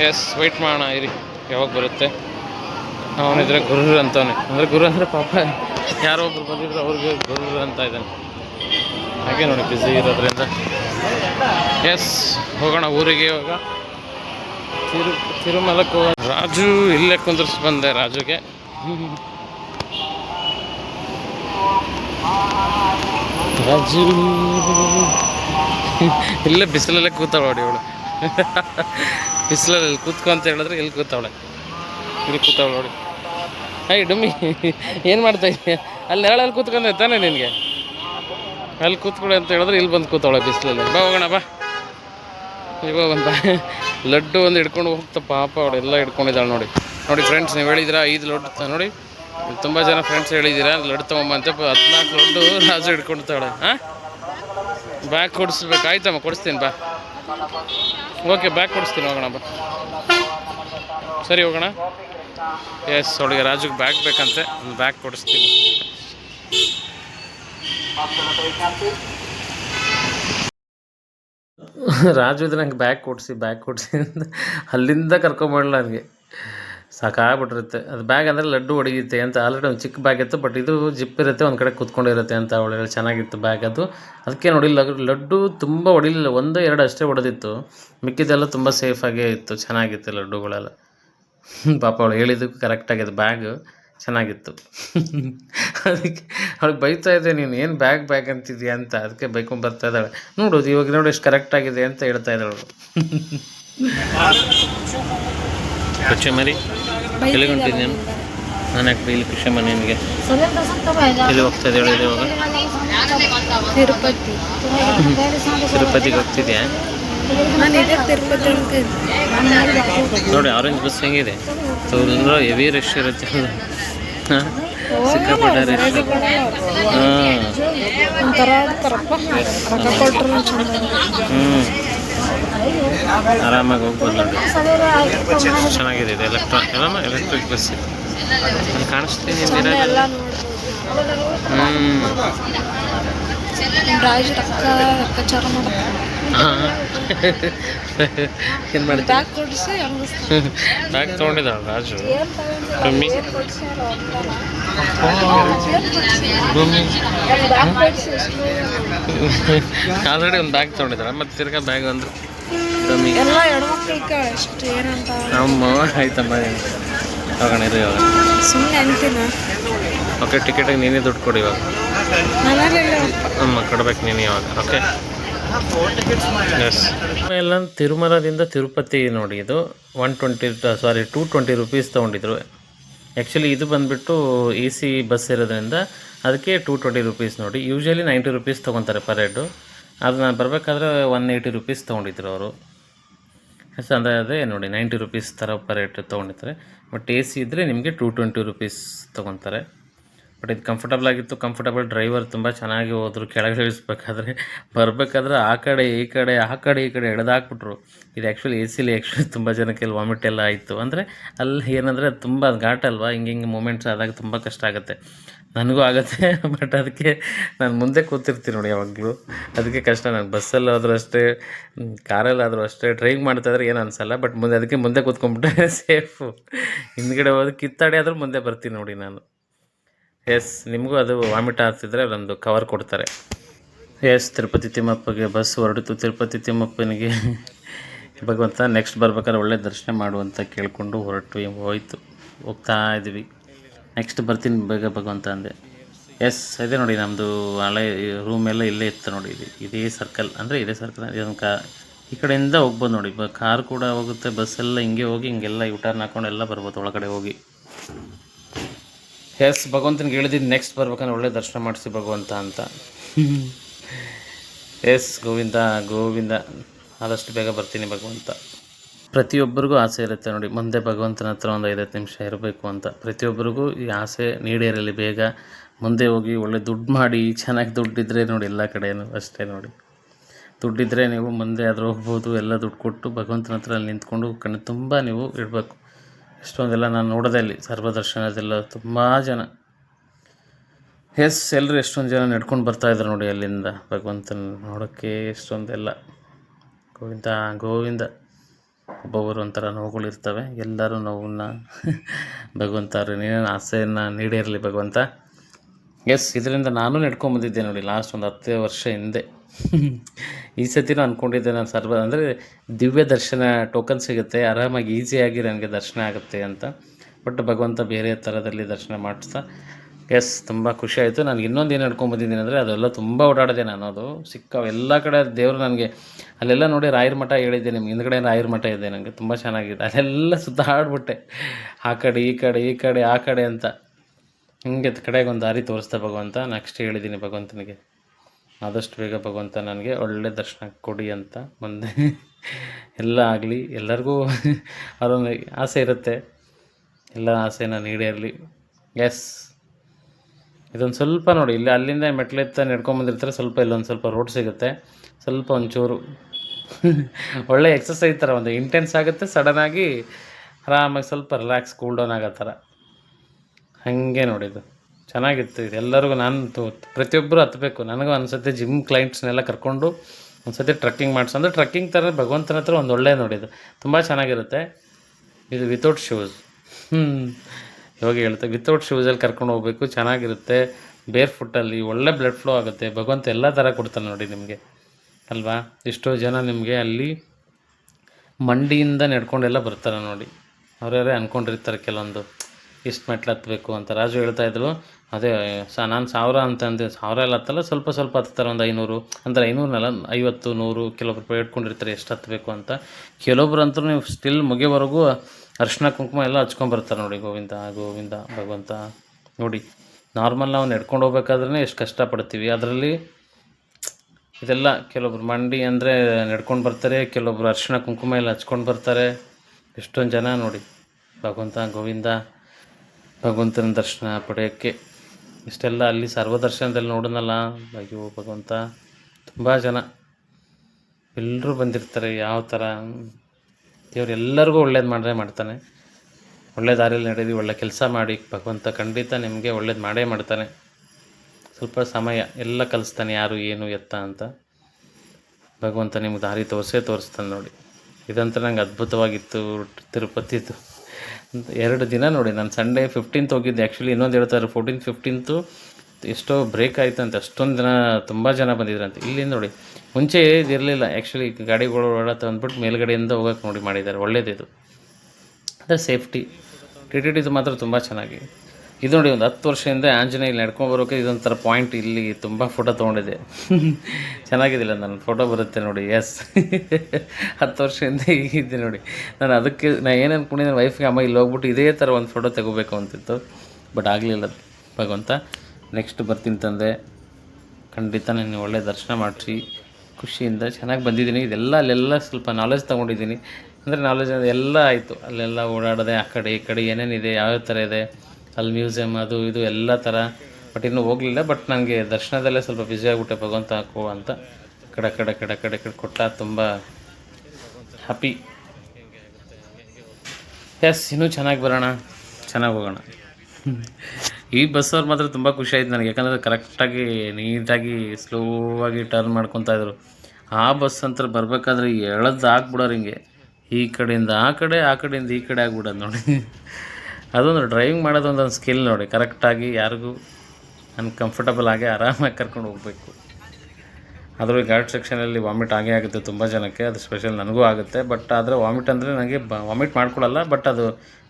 ಎಸ್ ವೆಯ್ಟ್ ಮಾಡೋಣ, ಇರಿ. ಯಾವಾಗ ಬರುತ್ತೆ? ಅವನಿದ್ರೆ ಗುರು ಅಂತವನೆ ಅಂದರೆ ಗುರು ಅಂದರೆ ಪಾಪ, ಯಾರೋ ಒಬ್ರು ಬಂದಿದ್ರು ಅವ್ರಿಗೆ ಗುರು ಅಂತ ಇದ್ದಾನೆ. ಹಾಗೆ ನೋಡಿ ಬ್ಯುಸಿ ಇರೋದ್ರಿಂದ. ಎಸ್ ಹೋಗೋಣ ಊರಿಗೆ ಇವಾಗ. ತಿರು ತಿರುಮಲಕ್ಕೆ ರಾಜು ಇಲ್ಲೇ ಕುಂದ್ರಿಸಿ ಬಂದೆ ರಾಜುಗೆ. ರಾಜು ಇಲ್ಲೇ, ಬಿಸಿಲಲ್ಲೇ ಕೂತಾಳ ನೋಡಿ ಅವಳು ಬಿಸಿಲಲ್ಲಿ ಕೂತ್ಕೊ ಅಂತ ಹೇಳಿದ್ರೆ ಇಲ್ಲಿ ಕೂತಾವಳೆ. ಇಲ್ಲಿ ಕೂತಾವಳು ನೋಡಿ. ಐ ಡುಮ್ಮಿ, ಏನು ಮಾಡ್ತಾ ಇದೀಯ? ಅಲ್ಲಿ ನೆರಳಲ್ಲಿ ಕೂತ್ಕೊಂಡೆ ತಾನೆ ನಿನಗೆ? ಅಲ್ಲಿ ಕೂತ್ಕೊಳ್ಳಿ ಅಂತ ಹೇಳಿದ್ರೆ ಇಲ್ಲಿ ಬಂದು ಕೂತಾವಳೆ ಬಿಸಿಲಲ್ಲಿ. ಬಾ, ಹೋಗೋಣ, ಬಾ. ಇವಾಗ ಬಂತ ಲಡ್ಡು ಒಂದು ಹಿಡ್ಕೊಂಡು ಹೋಗ್ತಾ ಪಾಪ ಅವಳೆಲ್ಲ ಹಿಡ್ಕೊಂಡಿದ್ದಾಳೆ ನೋಡಿ. ನೋಡಿ ಫ್ರೆಂಡ್ಸ್ ನೀವು ಹೇಳಿದ್ರೆ ಐದು ಲಡ್ಡು ನೋಡಿ. ತುಂಬ ಜನ ಫ್ರೆಂಡ್ಸ್ ಹೇಳಿದ್ದೀರಾ? ಲಡ್ಡು ತೊಗೊಂಬಂತೆ ಹದಿನಾಲ್ಕು ಲಡ್ಡು ರಾಜು ಹಿಡ್ಕೊಳ್ತಾಳೆ ಹಾಂ ಬ್ಯಾಗ್ ಕೊಡಿಸ್ಬೇಕು. ಆಯ್ತಮ್ಮ, ಕೊಡಿಸ್ತೀನಿ, ಬಾ. ಓಕೆ ಬ್ಯಾಗ್ ಕೊಡಿಸ್ತೀನಿ, ಹೋಗೋಣ, ಬಾ. ಸರಿ, ಹೋಗೋಣ. ಎಸ್ ಅವಳಿಗೆ ರಾಜುಗೆ ಬ್ಯಾಗ್ ಬೇಕಂತೆ. ಒಂದು ಬ್ಯಾಗ್ ಕೊಡಿಸ್ತೀನಿ. ರಾಜು ಇದ್ರೆ ನಂಗೆ ಬ್ಯಾಗ್ ಕೊಡಿಸಿ ಬ್ಯಾಗ್ ಕೊಡಿಸಿ ಅಂತ ಅಲ್ಲಿಂದ ಕರ್ಕೊಂಬರಲ್ಲ ನನಗೆ ಸಾಕಾಗ್ಬಿಟ್ಟಿರುತ್ತೆ. ಅದು ಬ್ಯಾಗ್ ಅಂದರೆ ಲಡ್ಡು ಒಡಗಿತ್ತೆ ಅಂತ ಆಲ್ರೆಡಿ ಒಂದು ಚಿಕ್ಕ ಬ್ಯಾಗ್ ಇತ್ತು ಬಟ್ ಇದು ಜಿಪ್ ಇರುತ್ತೆ, ಒಂದು ಕಡೆ ಕೂತ್ಕೊಂಡಿರುತ್ತೆ ಅಂತ ಅವಳು ಚೆನ್ನಾಗಿತ್ತು ಬ್ಯಾಗ್ ಅದು. ಅದಕ್ಕೆ ನೋಡಿಲ್ಲ ಲಡ್ಡು ತುಂಬ ಹೊಡಿಲಿಲ್ಲ ಒಂದು, ಎರಡು ಅಷ್ಟೇ ಹೊಡೆದಿತ್ತು ಮಿಕ್ಕಿದೆಲ್ಲ ತುಂಬ ಸೇಫಾಗೇ ಇತ್ತು, ಚೆನ್ನಾಗಿತ್ತು ಲಡ್ಡುಗಳೆಲ್ಲ. ಪಾಪ ಅವಳು ಹೇಳಿದ್ದಕ್ಕೂ ಕರೆಕ್ಟಾಗಿದೆ ಬ್ಯಾಗ್ ಚೆನ್ನಾಗಿತ್ತು. ಅದಕ್ಕೆ ಅವಳಿಗೆ ಬೈತಾ ಇದ್ದೆ, ನೀನು ಏನು ಬ್ಯಾಗ್ ಬ್ಯಾಗ್ ಅಂತಿದ್ಯಾ ಅಂತ? ಅದಕ್ಕೆ ಬೈಕೊಂಡು ಬರ್ತಾ ಇದ್ದಾಳೆ. ನೋಡೋದು ಇವಾಗ ನೋಡಿ ಎಷ್ಟು ಕರೆಕ್ಟಾಗಿದೆ ಅಂತ ಹೇಳ್ತಾ ಇದ್ದಾಳೆ ಖುಷಿ ಮರಿ ಎಲ್ಲಿಗೆ ಹೊಂಟಿದ್ದೆ ನೀನು? ನಾನು ಯಾಕೆ ಇಲ್ಲಿ ಖುಷಿ ಮನೆ ನಿಮಗೆ ಎಲ್ಲಿ ಹೋಗ್ತಾ ಇದ್ದಾಳೆ ಇದು ಇವಾಗ. ತಿರುಪತಿ. ತಿರುಪತಿಗೆ ಹೋಗ್ತಿದ್ಯಾ? ನೋಡಿ ಆರೆಂಜ್ ಬಸ್ ಹೆಂಗಿದೆ? ತುಂಬ ಹೆವಿ ರಶ್ ಇರುತ್ತೆ ಹಾಂ? ಸಿಕ್ಕಾಪಟ್ಟೆ ರಶ್ ಹಾಂ. ಹ್ಞೂ ಆರಾಮಾಗಿ ಹೋಗ್ಬೋದು ನೋಡಿ. ಚೆನ್ನಾಗಿದೆ ಇದು ಎಲೆಕ್ಟ್ರಾನ್ ಎಲ್ಲ ಎಲೆಕ್ಟ್ರಿಕ್ ಬಸ್ ಇದು. ಅಲ್ಲಿ ಕಾಣಿಸ್ತೀನಿ ಏನು ಮಾಡ್ತೀನಿ ಬ್ಯಾಗ್ ತೊಗೊಂಡಿದ್ದಾಳೆ ರಾಜು? ಆಲ್ರೆಡಿ ಒಂದು ಬ್ಯಾಗ್ ತೊಗೊಂಡಿದ್ದಾಳೆ ಮತ್ತೆ ತಿರ್ಗಾ ಬ್ಯಾಗ್ ಒಂದು. ಕಮ್ಮಿ ಎಲ್ಲ ಹೆಣ್ಮಕ್ಳಿಗೆ ಎಷ್ಟು ಏನಂತ ನಮ್ಮ ಆಯ್ತಮ್ಮ. ಹೋಗೋಣ ಇರು ಇವಾಗ. ಸುಮ್ಮನೆ ಅಂತೀನ? ಓಕೆ ಟಿಕೆಟಿಗೆ ನೀನೇ ದುಡ್ಡು ಕೊಡಿ ಇವಾಗ. ಕೊಡ್ಬೇಕು ನೀನು ಇವಾಗ ಓಕೆ ಎಸ್ ಎಲ್ಲ ತಿರುಮಲದಿಂದ ತಿರುಪತಿ ನೋಡಿ ಇದು one twenty sorry two twenty rupees ತೊಗೊಂಡಿದ್ರು. Actually ಇದು ಬಂದುಬಿಟ್ಟು ಎ ಸಿ ಬಸ್ ಇರೋದ್ರಿಂದ ಅದಕ್ಕೆ ಟೂ ಟ್ವೆಂಟಿ ರುಪೀಸ್ ನೋಡಿ. ಯೂಶ್ವಲಿ ನೈಂಟಿ ರುಪೀಸ್ ತೊಗೊತಾರೆ ಪರ್ ಹೆಡ್ಡು ಅದು ನಾನು ಬರಬೇಕಾದ್ರೆ ಒನ್ ಏಯ್ಟಿ ರುಪೀಸ್ ತೊಗೊಂಡಿದ್ರು ಅವರು. ಎಸ್ ಅಂದರೆ ಅದೇ ನೋಡಿ ನೈಂಟಿ ರುಪೀಸ್ ಥರ ಪರ್ ರೇಟ್ ತೊಗೊಂಡಿರ್ತಾರೆ. ಬಟ್ ಎ ಸಿ ಇದ್ದರೆ ನಿಮಗೆ ಟೂ ಟ್ವೆಂಟಿ ರುಪೀಸ್ ತೊಗೊತಾರೆ. ಬಟ್ ಇದು ಕಂಫರ್ಟಬಲ್ ಆಗಿತ್ತು ಕಂಫರ್ಟಬಲ್ ಡ್ರೈವರ್ ತುಂಬ ಚೆನ್ನಾಗಿ ಹೋದರು. ಕೆಳಗೆ ಇಳಿಸ್ಬೇಕಾದ್ರೆ ಬರಬೇಕಾದ್ರೆ ಆ ಕಡೆ, ಈ ಕಡೆ, ಆ ಕಡೆ, ಈ ಕಡೆ ಎಳೆದಾಕ್ಬಿಟ್ರು. ಇದು ಆ್ಯಕ್ಚುಲಿ ಎ ಸಿಲಿ ಆ್ಯಕ್ಚುಲಿ ತುಂಬ ಜನಕ್ಕೆ ಇಲ್ಲಿ ವಾಮಿಟ್ ಎಲ್ಲ ಆಯಿತು. ಅಂದರೆ ಅಲ್ಲಿ ಏನಂದರೆ ತುಂಬ ಘಾಟ್ ಅಲ್ವಾ? ಹಿಂಗೆ ಹಿಂಗೆ ಮೂಮೆಂಟ್ಸ್ ಆದಾಗ ತುಂಬ ಕಷ್ಟ ಆಗುತ್ತೆ. ನನಗೂ ಆಗುತ್ತೆ ಬಟ್ ಅದಕ್ಕೆ ನಾನು ಮುಂದೆ ಕೂತಿರ್ತೀನಿ ನೋಡಿ ಯಾವಾಗಲೂ. ಅದಕ್ಕೆ ಕಷ್ಟ, ನಾನು ಬಸ್ಸಲ್ಲಿ ಅಷ್ಟೇ ಕಾರಲ್ಲಾದರೂ ಅಷ್ಟೇ ಡ್ರೈವಿಂಗ್ ಮಾಡ್ತಾ ಇದ್ರೆ ಏನು ಅನಿಸಲ್ಲ ಬಟ್ ಮುಂದೆ ಅದಕ್ಕೆ ಮುಂದೆ ಕೂತ್ಕೊಂಡ್ಬಿಟ್ರೆ ಸೇಫು ಹಿಂದ್ಗಡೆ ಹೋದ ಕಿತ್ತಾಡಿ ಆದರೂ ಮುಂದೆ ಬರ್ತೀನಿ ನೋಡಿ ನಾನು. ಎಸ್ ನಿಮಗೂ ಅದು ವಾಮಿಟ್ ಆಗ್ತಿದ್ರೆ ಅದೊಂದು ಕವರ್ ಕೊಡ್ತಾರೆ. ಎಸ್ ತಿರುಪತಿ ತಿಮ್ಮಪ್ಪಗೆ ಬಸ್ ಹೊರಡಿತು. ತಿರುಪತಿ ತಿಮ್ಮಪ್ಪನಿಗೆ ಭಗವಂತ ನೆಕ್ಸ್ಟ್ ಬರ್ಬೇಕಾದ್ರೆ ಒಳ್ಳೆ ದರ್ಶನ ಮಾಡುವಂತ ಕೇಳಿಕೊಂಡು ಹೊರಟು, ಹೋಯ್ತು. ಹೋಗ್ತಾ ಇದ್ವಿ. ನೆಕ್ಸ್ಟ್ ಬರ್ತೀನಿ ಬೇಗ ಭಗವಂತ ಅಂದೆ. ಎಸ್ ಇದೆ ನೋಡಿ ನಮ್ಮದು ಹಳೆ ರೂಮ್ ಎಲ್ಲ ಇಲ್ಲೇ ಇತ್ತು ನೋಡಿ ಇದು. ಇದೇ ಸರ್ಕಲ್ ಅಂದರೆ ಇದೇ ಸರ್ಕಲ್ ಇದೊಂದು ಕಾ ಈ ಕಡೆಯಿಂದ ಹೋಗ್ಬೋದು ನೋಡಿ. ಬ ಕಾರ್ ಕೂಡ ಹೋಗುತ್ತೆ ಬಸ್ ಎಲ್ಲ ಹಿಂಗೆ ಹೋಗಿ ಹಿಂಗೆಲ್ಲ ಯೂಟರ್ನ್ ಹಾಕೊಂಡು ಎಲ್ಲ ಬರ್ಬೋದು ಒಳಗಡೆ ಹೋಗಿ. ಎಸ್ ಭಗವಂತನಿಗೆ ಹೇಳಿದ್ದೀನಿ ನೆಕ್ಸ್ಟ್ ಬರ್ಬೇಕಂದ್ರೆ ಒಳ್ಳೆ ದರ್ಶನ ಮಾಡಿಸಿ ಭಗವಂತ ಅಂತ. ಎಸ್ ಗೋವಿಂದ ಗೋವಿಂದ. ಆದಷ್ಟು ಬೇಗ ಬರ್ತೀನಿ ಭಗವಂತ. ಪ್ರತಿಯೊಬ್ಬರಿಗೂ ಆಸೆ ಇರುತ್ತೆ ನೋಡಿ, ಮುಂದೆ ಭಗವಂತನ ಹತ್ರ ಒಂದು ಐದತ್ತು ನಿಮಿಷ ಇರಬೇಕು ಅಂತ. ಪ್ರತಿಯೊಬ್ಬರಿಗೂ ಈ ಆಸೆ ನೀಡೇರಲಿ ಬೇಗ. ಮುಂದೆ ಹೋಗಿ ಒಳ್ಳೆ ದುಡ್ಡು ಮಾಡಿ, ಚೆನ್ನಾಗಿ ದುಡ್ಡಿದ್ದರೆ ನೋಡಿ ಎಲ್ಲ ಕಡೆಯೂ ಅಷ್ಟೇ ನೋಡಿ. ದುಡ್ಡಿದ್ದರೆ ನೀವು ಮುಂದೆ ಆದರೂ ಹೋಗ್ಬೋದು, ಎಲ್ಲ ದುಡ್ಡು ಕೊಟ್ಟು ಭಗವಂತನ ಹತ್ರ ಅಲ್ಲಿ ನಿಂತ್ಕೊಂಡು ಕಣ್ಣು ತುಂಬ ನೀವು ಇಡಬೇಕು. ಎಷ್ಟೊಂದೆಲ್ಲ ನಾನು ನೋಡೋದೇ ಅಲ್ಲಿ ಸರ್ವದರ್ಶನದೆಲ್ಲ ತುಂಬ ಜನ. ಎಸ್ ಎಲ್ಲರೂ ಎಷ್ಟೊಂದು ಜನ ನಡ್ಕೊಂಡು ಬರ್ತಾ ಇದ್ರು ನೋಡಿ ಅಲ್ಲಿಂದ ಭಗವಂತನ ನೋಡೋಕ್ಕೆ ಎಷ್ಟೊಂದೆಲ್ಲ. ಗೋವಿಂದ ಗೋವಿಂದ. ಒಬ್ಬೊಬ್ಬರು ಒಂಥರ ನೋವುಗಳಿರ್ತವೆ ಎಲ್ಲರೂ ನೋವನ್ನ ಭಗವಂತ ನೀನೇನು ಆಸೆಯನ್ನು ನೀಡಿರಲಿ ಭಗವಂತ. ಎಸ್ ಇದರಿಂದ ನಾನು ನಡ್ಕೊಂಬಂದಿದ್ದೆ ನೋಡಿ ಲಾಸ್ಟ್ ಒಂದು ಹತ್ತು ವರ್ಷ ಹಿಂದೆ. ಈ ಸತಿನೂ ಅಂದ್ಕೊಂಡಿದ್ದೆ ನಾನು ಸರ್ವ, ಅಂದರೆ ದಿವ್ಯ ದರ್ಶನ ಟೋಕನ್ ಸಿಗುತ್ತೆ, ಆರಾಮಾಗಿ ಈಸಿಯಾಗಿ ನನಗೆ ದರ್ಶನ ಆಗುತ್ತೆ ಅಂತ. ಬಟ್ ಭಗವಂತ ಬೇರೆ ಥರದಲ್ಲಿ ದರ್ಶನ ಮಾಡಿಸ್ತಾ ಎಸ್ ತುಂಬ ಖುಷಿ ಆಯಿತು. ನನಗೆ ಇನ್ನೊಂದು ಏನು ನಡ್ಕೊಂಬಂದಿದ್ದೀನಿ ಅಂದರೆ ಅದೆಲ್ಲ ತುಂಬ ಓಡಾಡಿದೆ ನಾನು. ಅದು ಸಿಕ್ಕ ಎಲ್ಲ ಕಡೆ ದೇವರು ನನಗೆ ಅಲ್ಲೆಲ್ಲ ನೋಡಿ ರಾಯರ ಮಠ ಹೇಳಿದ್ದೆ ನಿಮ್ಗೆ. ಹಿಂದ್ಗಡೆ ರಾಯರ ಮಠ ಇದೆ ನನಗೆ ತುಂಬ ಚೆನ್ನಾಗಿದೆ. ಅಲ್ಲೆಲ್ಲ ಸುತ್ತಾಡ್ಬಿಟ್ಟೆ ಆ ಕಡೆ, ಈ ಕಡೆ ಈ ಕಡೆ, ಆ ಕಡೆ ಅಂತ. ಹಿಂಗೆ ಕಡೆಗೆ ಒಂದು ದಾರಿ ತೋರಿಸ್ತಾ ಭಗವಂತ. ನೆಕ್ಸ್ಟ್ ಹೇಳಿದ್ದೀನಿ ಭಗವಂತನಿಗೆ. ಆದಷ್ಟು ಬೇಗ ಭಗವಂತ ನನಗೆ ಒಳ್ಳೆ ದರ್ಶನ ಕೊಡಿ ಅಂತ ಮುಂದೆ ಎಲ್ಲ ಆಗಲಿ, ಎಲ್ಲರಿಗೂ ಅದೊಂದು ಆಸೆ ಇರುತ್ತೆ. ಎಲ್ಲ ಆಸೆನ ನೀಡಿರಲಿ ಎಸ್ ಇದೊಂದು ಸ್ವಲ್ಪ ನೋಡಿ, ಇಲ್ಲಿ ಅಲ್ಲಿಂದ ಮೆಟ್ಲೆತ್ತ ನಡ್ಕೊಂಬಂದಿರ್ತಾರೆ ಸ್ವಲ್ಪ ಇಲ್ಲೊಂದು ಸ್ವಲ್ಪ ರೋಡ್ ಸಿಗುತ್ತೆ. ಸ್ವಲ್ಪ ಒಂಚೂರು ಒಳ್ಳೆ ಎಕ್ಸಸೈಸ್ ಥರ ಒಂದು ಇಂಟೆನ್ಸ್ ಆಗುತ್ತೆ ಸಡನ್ನಾಗಿ ಆರಾಮಾಗಿ ಸ್ವಲ್ಪ ರಿಲ್ಯಾಕ್ಸ್ ಕೂಲ್ ಡೌನ್ ಆಗೋ ಥರ ಹಾಗೆ ನೋಡಿದ್ದು ಚೆನ್ನಾಗಿತ್ತು ಇದು. ಎಲ್ಲರಿಗೂ ನಾನು ಪ್ರತಿಯೊಬ್ಬರು ಹತ್ತಬೇಕು ನನಗೂ ಅನ್ಸುತ್ತೆ ಜಿಮ್ ಕ್ಲೈಂಟ್ಸ್ನೆಲ್ಲ ಕರ್ಕೊಂಡು ಒಂದು ಸತಿ ಟ್ರಕ್ಕಿಂಗ್ ಮಾಡಿಸು. ಅಂದರೆ ಟ್ರಕ್ಕಿಂಗ್ ಥರ ಭಗವಂತನ ಹತ್ರ ಒಂದು ಒಳ್ಳೆ ನೋಡಿದ್ದು ತುಂಬ ಚೆನ್ನಾಗಿರುತ್ತೆ. ಇದು ವಿತೌಟ್ ಶೂಸ್ ಹ್ಞೂ ಇವಾಗ ಹೇಳ್ತೆ ವಿತೌಟ್ ಶೂಸಲ್ಲಿ ಕರ್ಕೊಂಡು ಹೋಗಬೇಕು, ಚೆನ್ನಾಗಿರುತ್ತೆ. ಬೇರ್ ಫುಟ್ಟಲ್ಲಿ ಒಳ್ಳೆ ಬ್ಲಡ್ ಫ್ಲೋ ಆಗುತ್ತೆ. ಭಗವಂತ ಎಲ್ಲ ಥರ ಕೊಡ್ತಾನೆ ನೋಡಿ ನಿಮಗೆ, ಅಲ್ವಾ? ಎಷ್ಟೋ ಜನ ನಿಮಗೆ ಅಲ್ಲಿ ಮಂಡಿಯಿಂದ ನಡ್ಕೊಂಡೆಲ್ಲ ಬರ್ತಾರೆ ನೋಡಿ. ಅವರವರೇ ಅಂದ್ಕೊಂಡಿರ್ತಾರೆ ಕೆಲವೊಂದು, ಇಷ್ಟು ಮೆಟ್ಲು ಹತ್ತಬೇಕು ಅಂತ. ರಾಜು ಹೇಳ್ತಾ ಇದ್ರು, ಅದೇ, ಸ, ನಾನು ಸಾವಿರ ಅಂತ ಅಂದೆ, ಸಾವಿರ ಎಲ್ಲ ಹತ್ತಲ್ಲ, ಸ್ವಲ್ಪ ಸ್ವಲ್ಪ ಹತ್ತಾರೆ, ಒಂದು ಐನೂರು. ಅಂದರೆ ಐನೂರನಲ್ಲ ಐವತ್ತು, ನೂರು ಕೆಲವೊಬ್ರು ಇಟ್ಕೊಂಡಿರ್ತಾರೆ ಎಷ್ಟು ಹತ್ತಬೇಕು ಅಂತ. ಕೆಲವೊಬ್ರು ಅಂತೂ ನೀವು ಸ್ಟಿಲ್ ಮುಗಿಯೋವರೆಗೂ ಅರಿಶಿನ ಕುಂಕುಮ ಎಲ್ಲ ಹಚ್ಕೊಂಬರ್ತಾರೆ ನೋಡಿ, ಗೋವಿಂದ ಗೋವಿಂದ, ಭಗವಂತ. ನೋಡಿ ನಾರ್ಮಲ್ ನಾವು ನಡ್ಕೊಂಡು ಹೋಗ್ಬೇಕಾದ್ರೆ ಎಷ್ಟು ಕಷ್ಟಪಡ್ತೀವಿ. ಅದರಲ್ಲಿ ಇದೆಲ್ಲ ಕೆಲವೊಬ್ರು ಮಂಡಿ ಅಂದರೆ ನಡ್ಕೊಂಡು ಬರ್ತಾರೆ, ಕೆಲವೊಬ್ರು ಅರಿಶಿಣ ಕುಂಕುಮ ಎಲ್ಲ ಹಚ್ಕೊಂಡು ಬರ್ತಾರೆ. ಎಷ್ಟೊಂದು ಜನ ನೋಡಿ, ಭಗವಂತ, ಗೋವಿಂದ, ಭಗವಂತನ ದರ್ಶನ ಪಡೆಯೋಕ್ಕೆ. ಇಷ್ಟೆಲ್ಲ ಅಲ್ಲಿ ಸರ್ವದರ್ಶನದಲ್ಲಿ ನೋಡೋಣಲ್ಲ ಅಯ್ಯೋ, ಭಗವಂತ, ತುಂಬ ಜನ. ಎಲ್ಲರೂ ಬಂದಿರ್ತಾರೆ, ಯಾವ ಥರ ದೇವ್ರು ಎಲ್ಲರಿಗೂ ಒಳ್ಳೇದು ಮಾಡೇ ಮಾಡ್ತಾನೆ. ಒಳ್ಳೆ ದಾರಿಯಲ್ಲಿ ನಡೆದು, ಒಳ್ಳೆ ಕೆಲಸ ಮಾಡಿ, ಭಗವಂತ ಖಂಡಿತ ನಿಮಗೆ ಒಳ್ಳೇದು ಮಾಡೇ ಮಾಡ್ತಾನೆ. ಸ್ವಲ್ಪ ಸಮಯ, ಎಲ್ಲ ಕಲಿಸ್ತಾನೆ, ಯಾರು, ಏನು, ಎತ್ತ ಅಂತ. ಭಗವಂತ ನಿಮ್ಗೆ ದಾರಿ ತೋರಿಸೇ ತೋರಿಸ್ತಾನೆ ನೋಡಿ. ಇದಂತೂ ನಂಗೆ ಅದ್ಭುತವಾಗಿತ್ತು ತಿರುಪತಿದು ಎರಡು ದಿನ ನೋಡಿ, ನಾನು ಸಂಡೇ ಫಿಫ್ಟೀನ್ತ್ ಹೋಗಿದ್ದೆ. ಆ್ಯಕ್ಚುಲಿ ಇನ್ನೊಂದು ಹೇಳ್ತಾರೆ ಫೋರ್ಟೀನ್ ಫಿಫ್ಟೀನ್ತು ಎಷ್ಟೋ ಬ್ರೇಕ್ ಆಯಿತು ಅಂತ ಅಷ್ಟೊಂದು ಜನ, ತುಂಬ ಜನ ಬಂದಿದ್ರಂತೆ. ಇಲ್ಲಿ ನೋಡಿ ಮುಂಚೆ ಇದಿರಲಿಲ್ಲ. ಆ್ಯಕ್ಚುಲಿ ಗಾಡಿಗಳು ಓಡಾಟ ಅಂದ್ಬಿಟ್ಟು ಮೇಲ್ಗಡೆಯಿಂದ ಹೋಗೋಕೆ ನೋಡಿ ಮಾಡಿದ್ದಾರೆ. ಒಳ್ಳೇದಿದು. ಅಂದರೆ ಸೇಫ್ಟಿ ಟಿ ಟಿ ಟಿದು ಮಾತ್ರ ತುಂಬ ಚೆನ್ನಾಗಿ. ಇದು ನೋಡಿ ಒಂದು ಹತ್ತು ವರ್ಷದಿಂದ ಆಂಜನೇಯ ಇಲ್ಲಿ ನಡ್ಕೊಂಡು ಬರೋಕೆ ಇದೊಂಥರ ಪಾಯಿಂಟ್ ಇಲ್ಲಿ ತುಂಬ ಫೋಟೋ ತೊಗೊಂಡಿದೆ ಚೆನ್ನಾಗಿದ್ದಿಲ್ಲ ನನ್ನ ಫೋಟೋ ಬರುತ್ತೆ ನೋಡಿ. ಎಸ್ ಹತ್ತು ವರ್ಷದಿಂದ ಹೀಗಿದ್ದೆ ನೋಡಿ. ನಾನು ಅದಕ್ಕೆ ನಾನು ಏನು ಅನ್ಕೊಂಡಿದ್ದೆ ನನ್ನ ವೈಫ್ಗೆ ಅಮ್ಮ ಇಲ್ಲಿ ಹೋಗ್ಬಿಟ್ಟು ಇದೇ ಥರ ಒಂದು ಫೋಟೋ ತೆಗೋಬೇಕು ಅಂತಿತ್ತು. ಬಟ್ ಆಗಲಿಲ್ಲ ಭಗವಂತ ನೆಕ್ಸ್ಟ್ ಬರ್ತೀನಿ ತಂದೆ. ಖಂಡಿತ ನೀನು ಒಳ್ಳೆಯ ದರ್ಶನ ಮಾಡಿಸಿ ಖುಷಿಯಿಂದ ಚೆನ್ನಾಗಿ ಬಂದಿದ್ದೀನಿ. ಇದೆಲ್ಲ ಅಲ್ಲೆಲ್ಲ ಸ್ವಲ್ಪ ನಾಲೆಜ್ ತೊಗೊಂಡಿದ್ದೀನಿ. ಅಂದರೆ ನಾಲೆಜ್ ಎಲ್ಲ ಆಯಿತು. ಅಲ್ಲೆಲ್ಲ ಓಡಾಡದೆ ಆ ಕಡೆ ಈ ಕಡೆ ಏನೇನಿದೆ ಯಾವ್ಯಾವ ಥರ ಇದೆ, ಅಲ್ಲಿ ಮ್ಯೂಸಿಯಮ್ ಅದು ಇದು ಎಲ್ಲ ಥರ ಬಟ್ ಇನ್ನೂ ಹೋಗಲಿಲ್ಲ. ಬಟ್ ನನಗೆ ದರ್ಶನದಲ್ಲೇ ಸ್ವಲ್ಪ ಬ್ಯುಸಿ ಆಗಿಬಿಟ್ಟೆ ಭಗವಂತ ಹಾಕು ಅಂತ. ಕಡೆ ಕಡೆ ಕಡೆ ಕಡೆ ಕಡೆ ಕೊಟ್ಟ ತುಂಬ ಹ್ಯಾಪಿ ಎಸ್ ಇನ್ನೂ ಚೆನ್ನಾಗಿ ಬರೋಣ. ಚೆನ್ನಾಗಿ ಹೋಗೋಣ. ಈ ಬಸ್ಸವ್ರು ಮಾತ್ರ ತುಂಬ ಖುಷಿ ಆಯಿತು ನನಗೆ. ಯಾಕಂದರೆ ಕರೆಕ್ಟಾಗಿ ನೀಟಾಗಿ ಸ್ಲೋ ಆಗಿ ಟರ್ನ್ ಮಾಡ್ಕೊತಾ ಇದ್ರು. ಆ ಬಸ್ ಅಂತ ಬರಬೇಕಾದ್ರೆ ಎಳೆದು ಹಾಕ್ಬಿಡೋರು ಹಿಂಗೆ. ಈ ಕಡೆಯಿಂದ ಆ ಕಡೆ, ಆ ಕಡೆಯಿಂದ ಈ ಕಡೆ ಆಗ್ಬಿಡೋದು ನೋಡಿ. ಅದೊಂದು ಡ್ರೈವಿಂಗ್ ಮಾಡೋದು ಒಂದೊಂದು ಸ್ಕಿಲ್ ನೋಡಿ. ಕರೆಕ್ಟಾಗಿ ಯಾರಿಗೂ ಅನ್ಕಂಫರ್ಟಬಲ್ ಆಗಿ ಆರಾಮಾಗಿ ಕರ್ಕೊಂಡು ಹೋಗಬೇಕು. ಆದರೂ ಗಾರ್ಡ್ ಸೆಕ್ಷನಲ್ಲಿ ವಾಮಿಟ್ ಆಗೇ ಆಗುತ್ತೆ ತುಂಬ ಜನಕ್ಕೆ. ಅದು ಸ್ಪೆಷಲ್ ನನಗೂ ಆಗುತ್ತೆ. ಬಟ್ ಆದರೆ ವಾಮಿಟ್ ಅಂದರೆ ನನಗೆ ಬ ವಾಮಿಟ್ ಮಾಡ್ಕೊಳ್ಳಲ್ಲ ಬಟ್ ಅದು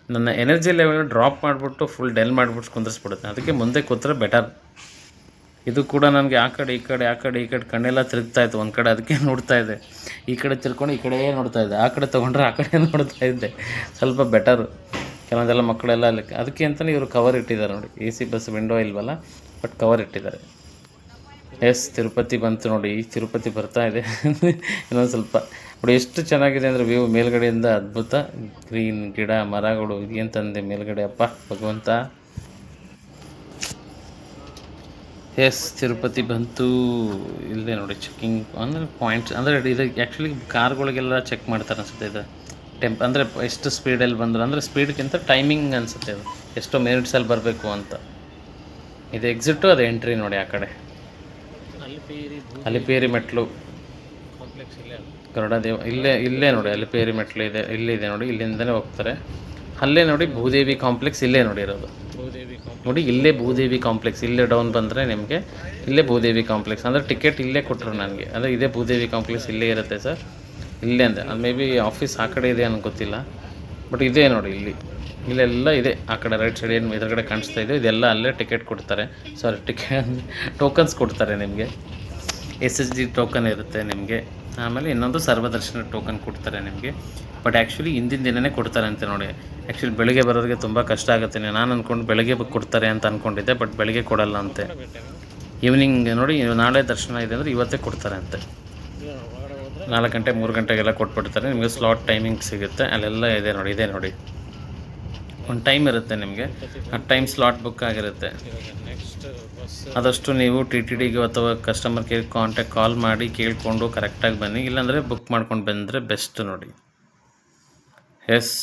ನನ್ನ ಎನರ್ಜಿ ಲೆವೆಲ್ ಡ್ರಾಪ್ ಮಾಡಿಬಿಟ್ಟು ಫುಲ್ ಡೆಲ್ ಮಾಡಿಬಿಟ್ಟು ಕುಂದಿಸ್ಬಿಡುತ್ತೆ ಅದಕ್ಕೆ ಮುಂದೆ ಕೂತ್ರೆ ಬೆಟರ್ ಇದು ಕೂಡ ನನಗೆ ಆ ಕಡೆ, ಈ ಕಡೆ, ಆ ಕಡೆ, ಈ ಕಡೆ ಕಣ್ಣೆಲ್ಲ ತಿರುಗ್ತಾ ಇತ್ತು ಒಂದು ಕಡೆ, ಅದಕ್ಕೆ ನೋಡ್ತಾ ಇದ್ದೆ. ಈ ಕಡೆ ತಿರ್ಕೊಂಡು ಈ ಕಡೆಯೇ ನೋಡ್ತಾ ಇದ್ದೆ. ಆ ಕಡೆ ತೊಗೊಂಡ್ರೆ ಆ ಕಡೆ ನೋಡ್ತಾ ಇದ್ದೆ. ಸ್ವಲ್ಪ ಬೆಟರು ಕೆಲವೊಂದೆಲ್ಲ ಮಕ್ಕಳೆಲ್ಲ ಅಲ್ಲಿ ಅದಕ್ಕೆ ಅಂತಲೇ ಇವರು ಕವರ್ ಇಟ್ಟಿದ್ದಾರೆ ನೋಡಿ. ಎ ಸಿ ಬಸ್ ವಿಂಡೋ ಇಲ್ವಲ್ಲ ಬಟ್ ಕವರ್ ಇಟ್ಟಿದ್ದಾರೆ. ಎಸ್ ತಿರುಪತಿ ಬಂತು ನೋಡಿ. ತಿರುಪತಿ ಬರ್ತಾ ಇದೆ. ಇನ್ನೊಂದು ಸ್ವಲ್ಪ. ನೋಡಿ ಎಷ್ಟು ಚೆನ್ನಾಗಿದೆ ಅಂದರೆ ವ್ಯೂ ಮೇಲ್ಗಡೆಯಿಂದ ಅದ್ಭುತ. ಗ್ರೀನ್ ಗಿಡ ಮರಗಳು ಏನು ತಂದೆ ಮೇಲ್ಗಡೆ ಅಪ್ಪ ಭಗವಂತ. ಎಸ್ ತಿರುಪತಿ ಬಂತು. ಇಲ್ಲದೆ ನೋಡಿ ಚೆಕಿಂಗ್ ಅಂದರೆ ಪಾಯಿಂಟ್ಸ್ ಅಂದರೆ ಇದು ಆ್ಯಕ್ಚುಲಿ ಕಾರ್ಗಳಿಗೆಲ್ಲ ಚೆಕ್ ಮಾಡ್ತಾರೆ ಅನಿಸುತ್ತೆ ಇದು. ಟೆಂಪ್ ಅಂದರೆ ಎಷ್ಟು ಸ್ಪೀಡಲ್ಲಿ ಬಂದರು. ಅಂದರೆ ಸ್ಪೀಡ್ಗಿಂತ ಟೈಮಿಂಗ್ ಅನಿಸುತ್ತೆ ಅದು ಎಷ್ಟೋ ಮಿನಿಟ್ಸಲ್ಲಿ ಬರಬೇಕು ಅಂತ. ಇದು ಎಕ್ಸಿಟು ಅದು ಎಂಟ್ರಿ ನೋಡಿ ಆ ಕಡೆ. ಅಲಿಪೇರಿ ಮೆಟ್ಲು. ಗರುಡ ದೇವ ಇಲ್ಲೇ ಇಲ್ಲೇ ನೋಡಿ ಅಲ್ಲಿ ಮೆಟ್ಲು ಇದೆ ಇಲ್ಲಿದೆ ನೋಡಿ ಇಲ್ಲಿಂದಲೇ ಹೋಗ್ತಾರೆ. ಅಲ್ಲೇ ನೋಡಿ ಭೂದೇವಿ ಕಾಂಪ್ಲೆಕ್ಸ್ ಇಲ್ಲೇ ನೋಡಿ ಇರೋದು. ನೋಡಿ ಇಲ್ಲೇ ಭೂದೇವಿ ಕಾಂಪ್ಲೆಕ್ಸ್ ಇಲ್ಲೇ ಡೌನ್ ಬಂದರೆ ನಿಮಗೆ ಇಲ್ಲೇ ಭೂದೇವಿ ಕಾಂಪ್ಲೆಕ್ಸ್ ಅಂದರೆ ಟಿಕೆಟ್ ಇಲ್ಲೇ ಕೊಟ್ಟರು ನನಗೆ. ಅಂದರೆ ಇದೇ ಭೂದೇವಿ ಕಾಂಪ್ಲೆಕ್ಸ್ ಇಲ್ಲೇ ಇರುತ್ತೆ ಸರ್. ಇಲ್ಲೇ ಅಂದರೆ ಅದು ಮೇ ಬಿ ಆಫೀಸ್ ಆ ಕಡೆ ಇದೆ ಅನ್ನೋ ಗೊತ್ತಿಲ್ಲ. ಬಟ್ ಇದೇ ನೋಡಿ ಇಲ್ಲಿ. ಇಲ್ಲೆಲ್ಲ ಇದೆ. ಆ ಕಡೆ ರೈಟ್ ಸೈಡ್ ಏನು ಎದುರುಗಡೆ ಕಾಣಿಸ್ತಾ ಇದೆ. ಇದೆಲ್ಲ ಅಲ್ಲೇ ಟಿಕೆಟ್ ಕೊಡ್ತಾರೆ. ಸಾರಿ ಟಿಕೆಟ್ ಟೋಕನ್ಸ್ ಕೊಡ್ತಾರೆ ನಿಮಗೆ. ಎಸ್ ಎಸ್ ಜಿ ಟೋಕನ್ ಇರುತ್ತೆ ನಿಮಗೆ. ಆಮೇಲೆ ಇನ್ನೊಂದು ಸರ್ವದರ್ಶನ ಟೋಕನ್ ಕೊಡ್ತಾರೆ ನಿಮಗೆ. ಬಟ್ ಆ್ಯಕ್ಚುಲಿ ಹಿಂದಿನ ದಿನವೇ ಕೊಡ್ತಾರೆ ಅಂತ ನೋಡಿ. ಆ್ಯಕ್ಚುಲಿ ಬೆಳಗ್ಗೆ ಬರೋರಿಗೆ ತುಂಬ ಕಷ್ಟ ಆಗುತ್ತೆ. ನಾನು ಅಂದ್ಕೊಂಡು ಬೆಳಗ್ಗೆ ಕೊಡ್ತಾರೆ ಅಂತ ಅಂದ್ಕೊಂಡಿದ್ದೆ ಬಟ್ ಬೆಳಗ್ಗೆ ಕೊಡಲ್ಲ ಅಂತೆ. ಈವ್ನಿಂಗ್ ನೋಡಿ, ನಾಳೆ ದರ್ಶನ ಇದೆ ಅಂದರೆ ಇವತ್ತೇ ಕೊಡ್ತಾರೆ ಅಂತೆ ನಾಲ್ಕು ಗಂಟೆ, ಮೂರು ಗಂಟೆಗೆಲ್ಲ ಕೊಟ್ಬಿಡ್ತಾರೆ. ನಿಮಗೆ ಸ್ಲಾಟ್ ಟೈಮಿಂಗ್ ಸಿಗುತ್ತೆ. ಅಲ್ಲೆಲ್ಲ ಇದೆ ನೋಡಿ ಇದೆ ನೋಡಿ. ಒಂದು ಟೈಮ್ ಇರುತ್ತೆ ನಿಮಗೆ. ಆ ಟೈಮ್ ಸ್ಲಾಟ್ ಬುಕ್ ಆಗಿರುತ್ತೆ. ಆದಷ್ಟು ನೀವು ಟಿ ಟಿ ಡಿಗೆ ಅಥವಾ ಕಸ್ಟಮರ್ ಕೇರ್ ಕಾಂಟ್ಯಾಕ್ಟ್ ಕಾಲ್ ಮಾಡಿ ಕೇಳಿಕೊಂಡು ಕರೆಕ್ಟಾಗಿ ಬನ್ನಿ. ಇಲ್ಲಾಂದರೆ ಬುಕ್ ಮಾಡ್ಕೊಂಡು ಬಂದರೆ ಬೆಸ್ಟ್ ನೋಡಿ. ಎಸ್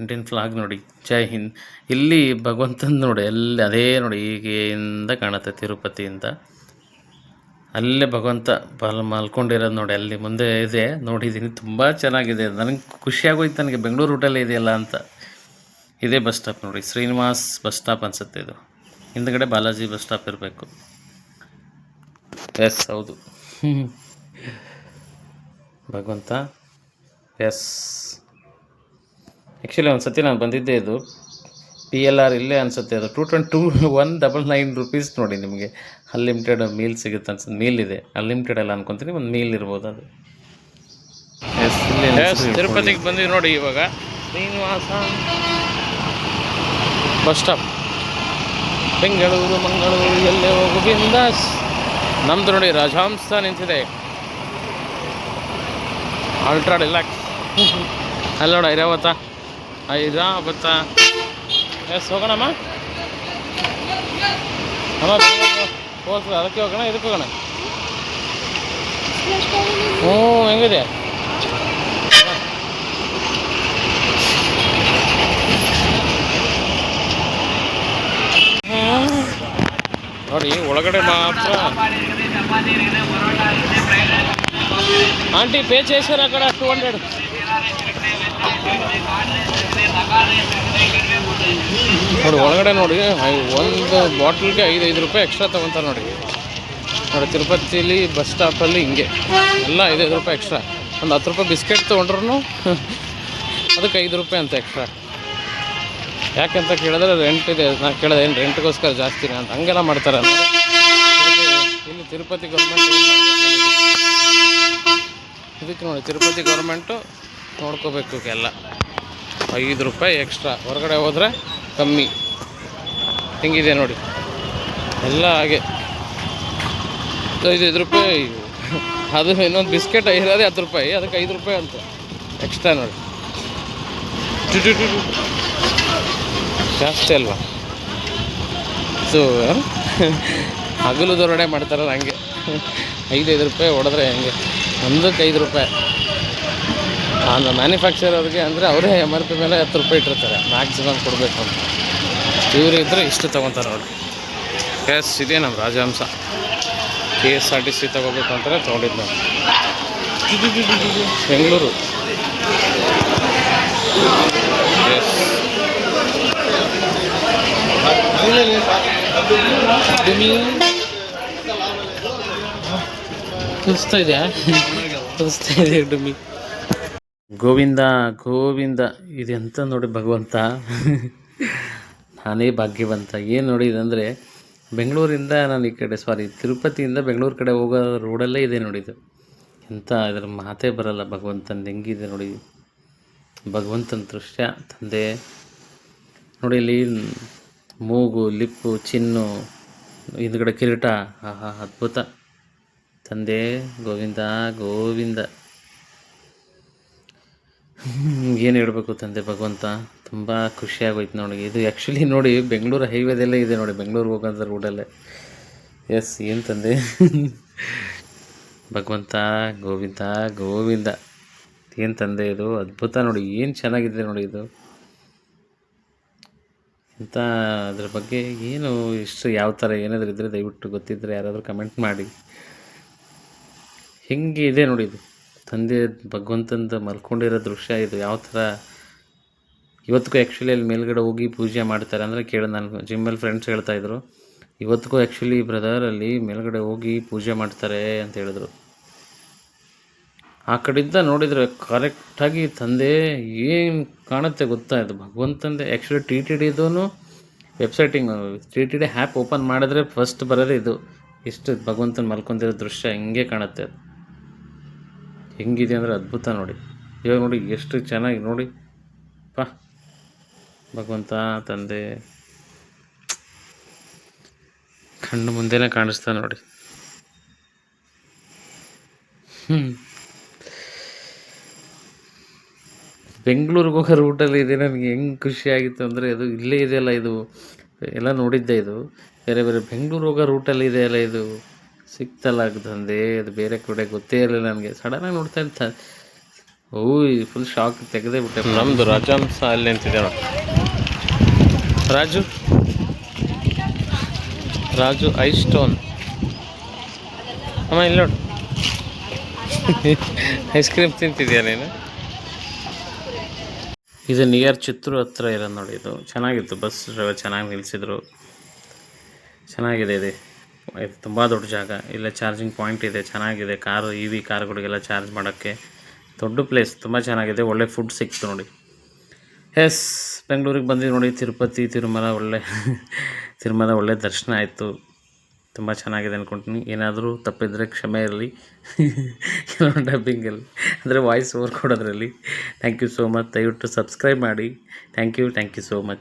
ಇಂಡಿಯನ್ ಫ್ಲಾಗ್ ನೋಡಿ. ಜೈ ಹಿಂದ್. ಇಲ್ಲಿ ಭಗವಂತನ ನೋಡಿ ಎಲ್ಲಿ ಅದೇ ನೋಡಿ ಈಗಿಂದ ಕಾಣುತ್ತೆ ತಿರುಪತಿಯಿಂದ. ಅಲ್ಲೇ ಭಗವಂತ ಬಲ್ ಮಲ್ಕೊಂಡಿರೋದು ನೋಡಿ, ಅಲ್ಲಿ ಮುಂದೆ ಇದೆ. ನೋಡಿದ್ದೀನಿ, ತುಂಬ ಚೆನ್ನಾಗಿದೆ. ನನಗೆ ಖುಷಿಯಾಗೋಯ್ತು ನನಗೆ. ಬೆಂಗಳೂರು ರೂಟಲ್ಲೇ ಇದೆಯಲ್ಲ ಅಂತ. ಇದೇ ಬಸ್ ಸ್ಟಾಪ್ ನೋಡಿ ಶ್ರೀನಿವಾಸ್ ಬಸ್ ಸ್ಟಾಪ್ ಅನಿಸುತ್ತೆ ಇದು. ಹಿಂದ್ಗಡೆ ಬಾಲಾಜಿ ಬಸ್ ಸ್ಟಾಪ್ ಇರಬೇಕು. ಎಸ್ ಹೌದು. ಭಗವಂತ ಎಸ್. ಆ್ಯಕ್ಚುಲಿ ಒಂದು ಸತಿ ನಾನು ಬಂದಿದ್ದೆ ಇದು. ಪಿ ಎಲ್ ಆರ್ ಇಲ್ಲೇ ಅನಿಸುತ್ತೆ ಅದು. Two twenty two one double nine rupees ನೋಡಿ ನಿಮಗೆ. ಅನ್ಲಿಮಿಟೆಡ್ ಮೀಲ್ ಸಿಗುತ್ತೆ ಅನ್ಸುತ್ತೆ. ಮೀಲ್ ಇದೆ. ಅನ್ಲಿಮಿಟೆಡ್ ಎಲ್ಲ ಅನ್ಕೊತೀನಿ ಒಂದು ಮೀಲ್ ಇರ್ಬೋದು ಅದು. ಎಸ್ ತಿರುಪತಿಗೆ ಬಂದಿವಿ ನೋಡಿ ಇವಾಗ. ಶ್ರೀನಿವಾಸ. Bus stop. ಬೆಂಗಳೂರು ಮಂಗಳೂರು ಎಲ್ಲೇ ಹೋಗು ಬಿಂದಾಸ್. ನಮ್ದು ನೋಡಿ ರಾಜಹಂಸ ನಿಂತಿದೆ. ಅಲ್ಟ್ರಾ ಡಿಲಾಕ್ಸ್ ಅಲ್ಲಿ ನೋಡ ಐರಾವತ ಐರಾವತ. ಎಸ್ ಹೋಗೋಣಮ್ಮ. ಅಮ್ಮ ಹೋಗ್ತದೆ ಅದಕ್ಕೆ ಹೋಗೋಣ ಇದಕ್ಕೆ ಹೋಗೋಣ. ಹ್ಞೂ ಹೆಂಗಿದೆ? ನೋಡಿ ಒಳಗಡೆ ಮಾತ್ರ ಆಂಟಿ ಪೇ చేశారు అక్కడ టూ హండ్రెడ్ ನೋಡಿ ಒಳಗಡೆ ನೋಡಿ ಐ- ಒಂದು ಬಾಟ್ಲಿಗೆ ಐದು ಐದು ರೂಪಾಯಿ ಎಕ್ಸ್ಟ್ರಾ ತೊಗೊತಾರೆ ನೋಡಿ ನೋಡಿ ತಿರುಪತಿಲಿ ಬಸ್ ಸ್ಟಾಪಲ್ಲಿ ಹಿಂಗೆ ಎಲ್ಲ ಐದೈದು ರೂಪಾಯಿ ಎಕ್ಸ್ಟ್ರಾ ಒಂದು ಹತ್ತು ರೂಪಾಯಿ ಬಿಸ್ಕೆಟ್ ತೊಗೊಂಡ್ರು ಅದಕ್ಕೆ ಐದು ರೂಪಾಯಿ ಅಂತ ಎಕ್ಸ್ಟ್ರಾ ಯಾಕೆಂತ ಕೇಳಿದ್ರೆ ರೆಂಟ್ ಇದೆ. ನಾನು ಕೇಳಿದೆ, ಏನು ರೆಂಟ್ಗೋಸ್ಕರ ಜಾಸ್ತಿನೇ ಅಂತ. ಹಂಗೆಲ್ಲ ಮಾಡ್ತಾರೆ. ಇಲ್ಲಿ ತಿರುಪತಿ ಗೌರ್ಮೆಂಟ್ ಇದಕ್ಕೆ ನೋಡಿ, ತಿರುಪತಿ ಗೌರ್ಮೆಂಟು ನೋಡ್ಕೋಬೇಕು ಎಲ್ಲ ಐದು ರೂಪಾಯಿ ಎಕ್ಸ್ಟ್ರಾ ಹೊರಗಡೆ ಹೋದರೆ ಕಮ್ಮಿ. ಹೆಂಗಿದೆ ನೋಡಿ. ಎಲ್ಲ ಹಾಗೆ. ಐದು ಐದು ರೂಪಾಯಿ ಅದು ಇನ್ನೊಂದು ಬಿಸ್ಕೆಟ್ ಇರೋದೇ ಹತ್ತು ರೂಪಾಯಿ. ಅದಕ್ಕೆ ಐದು ರೂಪಾಯಿ ಅಂತ. ಎಕ್ಸ್ಟ್ರಾ ನೋಡಿ. ಜಾಸ್ತಿ ಅಲ್ವಾ? ಸೊ ಹಗಲು ದೊರಡೆ ಮಾಡ್ತಾರಲ್ಲ ಹಂಗೆ ಐದೈದು ರೂಪಾಯಿ ಹೊಡೆದ್ರೆ ಹೆಂಗೆ? ಒಂದಕ್ಕೆ ಐದು ರೂಪಾಯಿ. ಅಂದ್ರೆ ಮ್ಯಾನುಫ್ಯಾಕ್ಚರ್ ಅವ್ರಿಗೆ ಅಂದರೆ ಅವರೇ ಎಂ ಆರ್ ಪಿ ಮೇಲೆ ಹತ್ತು ರೂಪಾಯಿ ಇಟ್ಟಿರ್ತಾರೆ. ಮ್ಯಾಕ್ಸಿಮಮ್ ಕೊಡಬೇಕು ಅಂತ. ಇವರು ಇದ್ದರೆ ಇಷ್ಟು ತೊಗೊತಾರೆ ನೋಡಿ ಎಸ್ ಇದೆ ನಮ್ಮ Rajahamsa. K S R T C ತೊಗೋಬೇಕು ಅಂತಾರೆ, ತೊಗೊಂಡಿದ್ದು ಬೆಂಗಳೂರು. ಇದೆಯಾ? ಇದೆ ಗೋವಿಂದ ಗೋವಿಂದ ಇದೆಂತ ನೋಡಿ ಭಗವಂತ. ನಾನೇ ಭಾಗ್ಯವಂತ. ಏನು ನೋಡಿ ಇದಂದರೆ, ಬೆಂಗಳೂರಿಂದ ನಾನು ಈ ಕಡೆ ಸಾರಿ ತಿರುಪತಿಯಿಂದ ಬೆಂಗಳೂರು ಕಡೆ ಹೋಗೋ ರೋಡಲ್ಲೇ ಇದೆ ನೋಡಿದ್ದು ಎಂಥ ಇದರ ಮಾತೇ ಬರಲ್ಲ ಭಗವಂತನ ಹೆಂಗಿದೆ ನೋಡಿ? ಭಗವಂತನ ದೃಶ್ಯ, ತಂದೆ. ನೋಡಿ ಇಲ್ಲಿ ಮೂಗು, ಲಿಪ್ಪು, ಚಿನ್ನು, ಹಿಂದ್ಗಡೆ ಕಿರೀಟ. ಆಹಾ ಅದ್ಭುತ. ತಂದೆ, ಗೋವಿಂದ ಗೋವಿಂದ. ಏನು ಹೇಳಬೇಕು ತಂದೆ ಭಗವಂತ? ತುಂಬ ಖುಷಿಯಾಗೋಯ್ತು ನೋಡಿ. ಇದು ಆ್ಯಕ್ಚುಲಿ ನೋಡಿ ಬೆಂಗಳೂರು ಹೈವೇದಲ್ಲೇ ಇದೆ ನೋಡಿ ಬೆಂಗಳೂರು ಹೋಗೋಂಥ ರೋಡಲ್ಲೇ ಎಸ್ ಏನು ತಂದೆ? ಭಗವಂತ, ಗೋವಿಂದ ಗೋವಿಂದ. ಏನು ತಂದೆ ಇದು? ಅದ್ಭುತ ನೋಡಿ. ಏನು ಚೆನ್ನಾಗಿದೆ ನೋಡಿ ಇದು? ಇಂಥ ಅದ್ರ ಬಗ್ಗೆ ಏನು ಇಷ್ಟು ಯಾವ ಥರ ಏನಾದರೂ ಇದ್ದರೆ ದಯವಿಟ್ಟು ಗೊತ್ತಿದ್ದರೆ ಯಾರಾದರೂ ಕಮೆಂಟ್ ಮಾಡಿ. ಹೆಂಗೆ ಇದೆ ನೋಡಿ ಇದು. ತಂದೆ ಭಗವಂತಂದ ಮಲ್ಕೊಂಡಿರೋ ದೃಶ್ಯ ಇದು. ಯಾವ ಥರ ಇವತ್ತಿಗೂ ಆ್ಯಕ್ಚುಲಿ ಅಲ್ಲಿ ಮೇಲ್ಗಡೆ ಹೋಗಿ ಪೂಜೆ ಮಾಡ್ತಾರೆ ಅಂದರೆ ಕೇಳಿ ನಾನು ಜಿಮ್ಮಲ್ಲಿ ಫ್ರೆಂಡ್ಸ್ ಹೇಳ್ತಾಯಿದ್ರು ಇವತ್ತಿಗೂ ಆ್ಯಕ್ಚುಲಿ ಬ್ರದರ್ ಅಲ್ಲಿ ಮೇಲ್ಗಡೆ ಹೋಗಿ ಪೂಜೆ ಮಾಡ್ತಾರೆ ಅಂತ ಹೇಳಿದ್ರು. ಆ ಕಡೆಯಿಂದ ನೋಡಿದರೆ ಕರೆಕ್ಟಾಗಿ ತಂದೆ ಏನು ಕಾಣುತ್ತೆ ಗೊತ್ತಾ? ಇದು ಭಗವಂತಂದೆ. ಆ್ಯಕ್ಚುಲಿ ಟಿ ಟಿ ಡಿದೂ ವೆಬ್ಸೈಟಿಂಗ್ T T D app open ಮಾಡಿದ್ರೆ ಫಸ್ಟ್ ಬರೋದೇ ಇದು. ಇಷ್ಟು ಭಗವಂತನ ಮಲ್ಕೊಂತಿರೋ ದೃಶ್ಯ ಹೆಂಗೆ ಕಾಣುತ್ತೆ ಅದು. ಹೆಂಗಿದೆ ಅಂದರೆ ಅದ್ಭುತ ನೋಡಿ. ಇವಾಗ ನೋಡಿ ಎಷ್ಟು ಚೆನ್ನಾಗಿ ನೋಡಿ. ಪಾ, ಭಗವಂತ, ತಂದೆ. ಕಣ್ಣು ಮುಂದೆನೇ ಕಾಣಿಸ್ತಾ ನೋಡಿ. ಹ್ಞೂ ಬೆಂಗಳೂರಿಗೆ ಹೋಗೋ ರೂಟಲ್ಲಿ ಇದೆ ನನಗೆ ಹೆಂಗೆ ಖುಷಿಯಾಗಿತ್ತು ಅಂದರೆ ಅದು ಇಲ್ಲೇ ಇದೆಯಲ್ಲ ಇದು. ಎಲ್ಲ ನೋಡಿದ್ದೆ ಇದು. ಬೇರೆ ಬೇರೆ ಬೆಂಗಳೂರು ಹೋಗೋ ರೂಟಲ್ಲಿ ಇದೆಯಲ್ಲ ಇದು ಸಿಕ್ತಲ್ಲ ಆಗ್ತಂದೆ ಅದು ಬೇರೆ ಕಡೆ ಗೊತ್ತೇ ಇರಲಿಲ್ಲ ನನಗೆ. ಸಡನ್ನಾಗಿ ನೋಡ್ತಾ ಇರ್ತ ಓ ಫುಲ್ ಶಾಕ್ ತೆಗೆದೇ ಬಿಟ್ಟೆ. ನಮ್ಮದು ರಾಜಹಂಸ ಅಲ್ಲಿ ನೋಡಿ ರಾಜು? Raju I stone. ಅಮ್ಮ, ಇಲ್ಲಿ ನೋಡು. ಐಸ್ ಕ್ರೀಮ್ ತಿಂತಿದ್ಯಾ ನೀನು? ಇದು ನಿಯರ್ ಚಿತ್ರ ಹತ್ರ ಇರೋದು ನೋಡಿ, ಇದು ಚೆನ್ನಾಗಿತ್ತು. ಬಸ್ ಡ್ರೈವರ್ ಚೆನ್ನಾಗಿ ನಿಲ್ಲಿಸಿದ್ರು ಚೆನ್ನಾಗಿದೆ ಇದೆ. ಇದು ತುಂಬ ದೊಡ್ಡ ಜಾಗ. ಇಲ್ಲ ಚಾರ್ಜಿಂಗ್ ಪಾಯಿಂಟ್ ಇದೆ, ಚೆನ್ನಾಗಿದೆ. ಕಾರು ಇ ವಿ ಕಾರ್ಗಳಿಗೆಲ್ಲ ಚಾರ್ಜ್ ಮಾಡೋಕ್ಕೆ. ದೊಡ್ಡ ಪ್ಲೇಸ್, ತುಂಬ ಚೆನ್ನಾಗಿದೆ. ಒಳ್ಳೆ ಫುಡ್ ಸಿಕ್ತು ನೋಡಿ. ಎಸ್, ಬೆಂಗಳೂರಿಗೆ ಬಂದಿದ್ದು ನೋಡಿ ತಿರುಪತಿ, ತಿರುಮಲ ಒಳ್ಳೆ ತಿರುಮಲ ಒಳ್ಳೆ ದರ್ಶನ ಆಯಿತು. ತುಂಬ ಚೆನ್ನಾಗಿದೆ ಅಂದ್ಕೊಂತೀನಿ ಏನಾದರೂ ತಪ್ಪಿದರೆ ಕ್ಷಮೆ ಇರಲಿ. ಡಬ್ಬಿಂಗಲ್ಲಿ ಅಂದರೆ ವಾಯ್ಸ್ ಓವರ್ ಕೊಡೋದ್ರಲ್ಲಿ. ಥ್ಯಾಂಕ್ ಯು ಸೋ ಮಚ್ ದಯವಿಟ್ಟು ಸಬ್ಸ್ಕ್ರೈಬ್ ಮಾಡಿ. Thank you thank you so much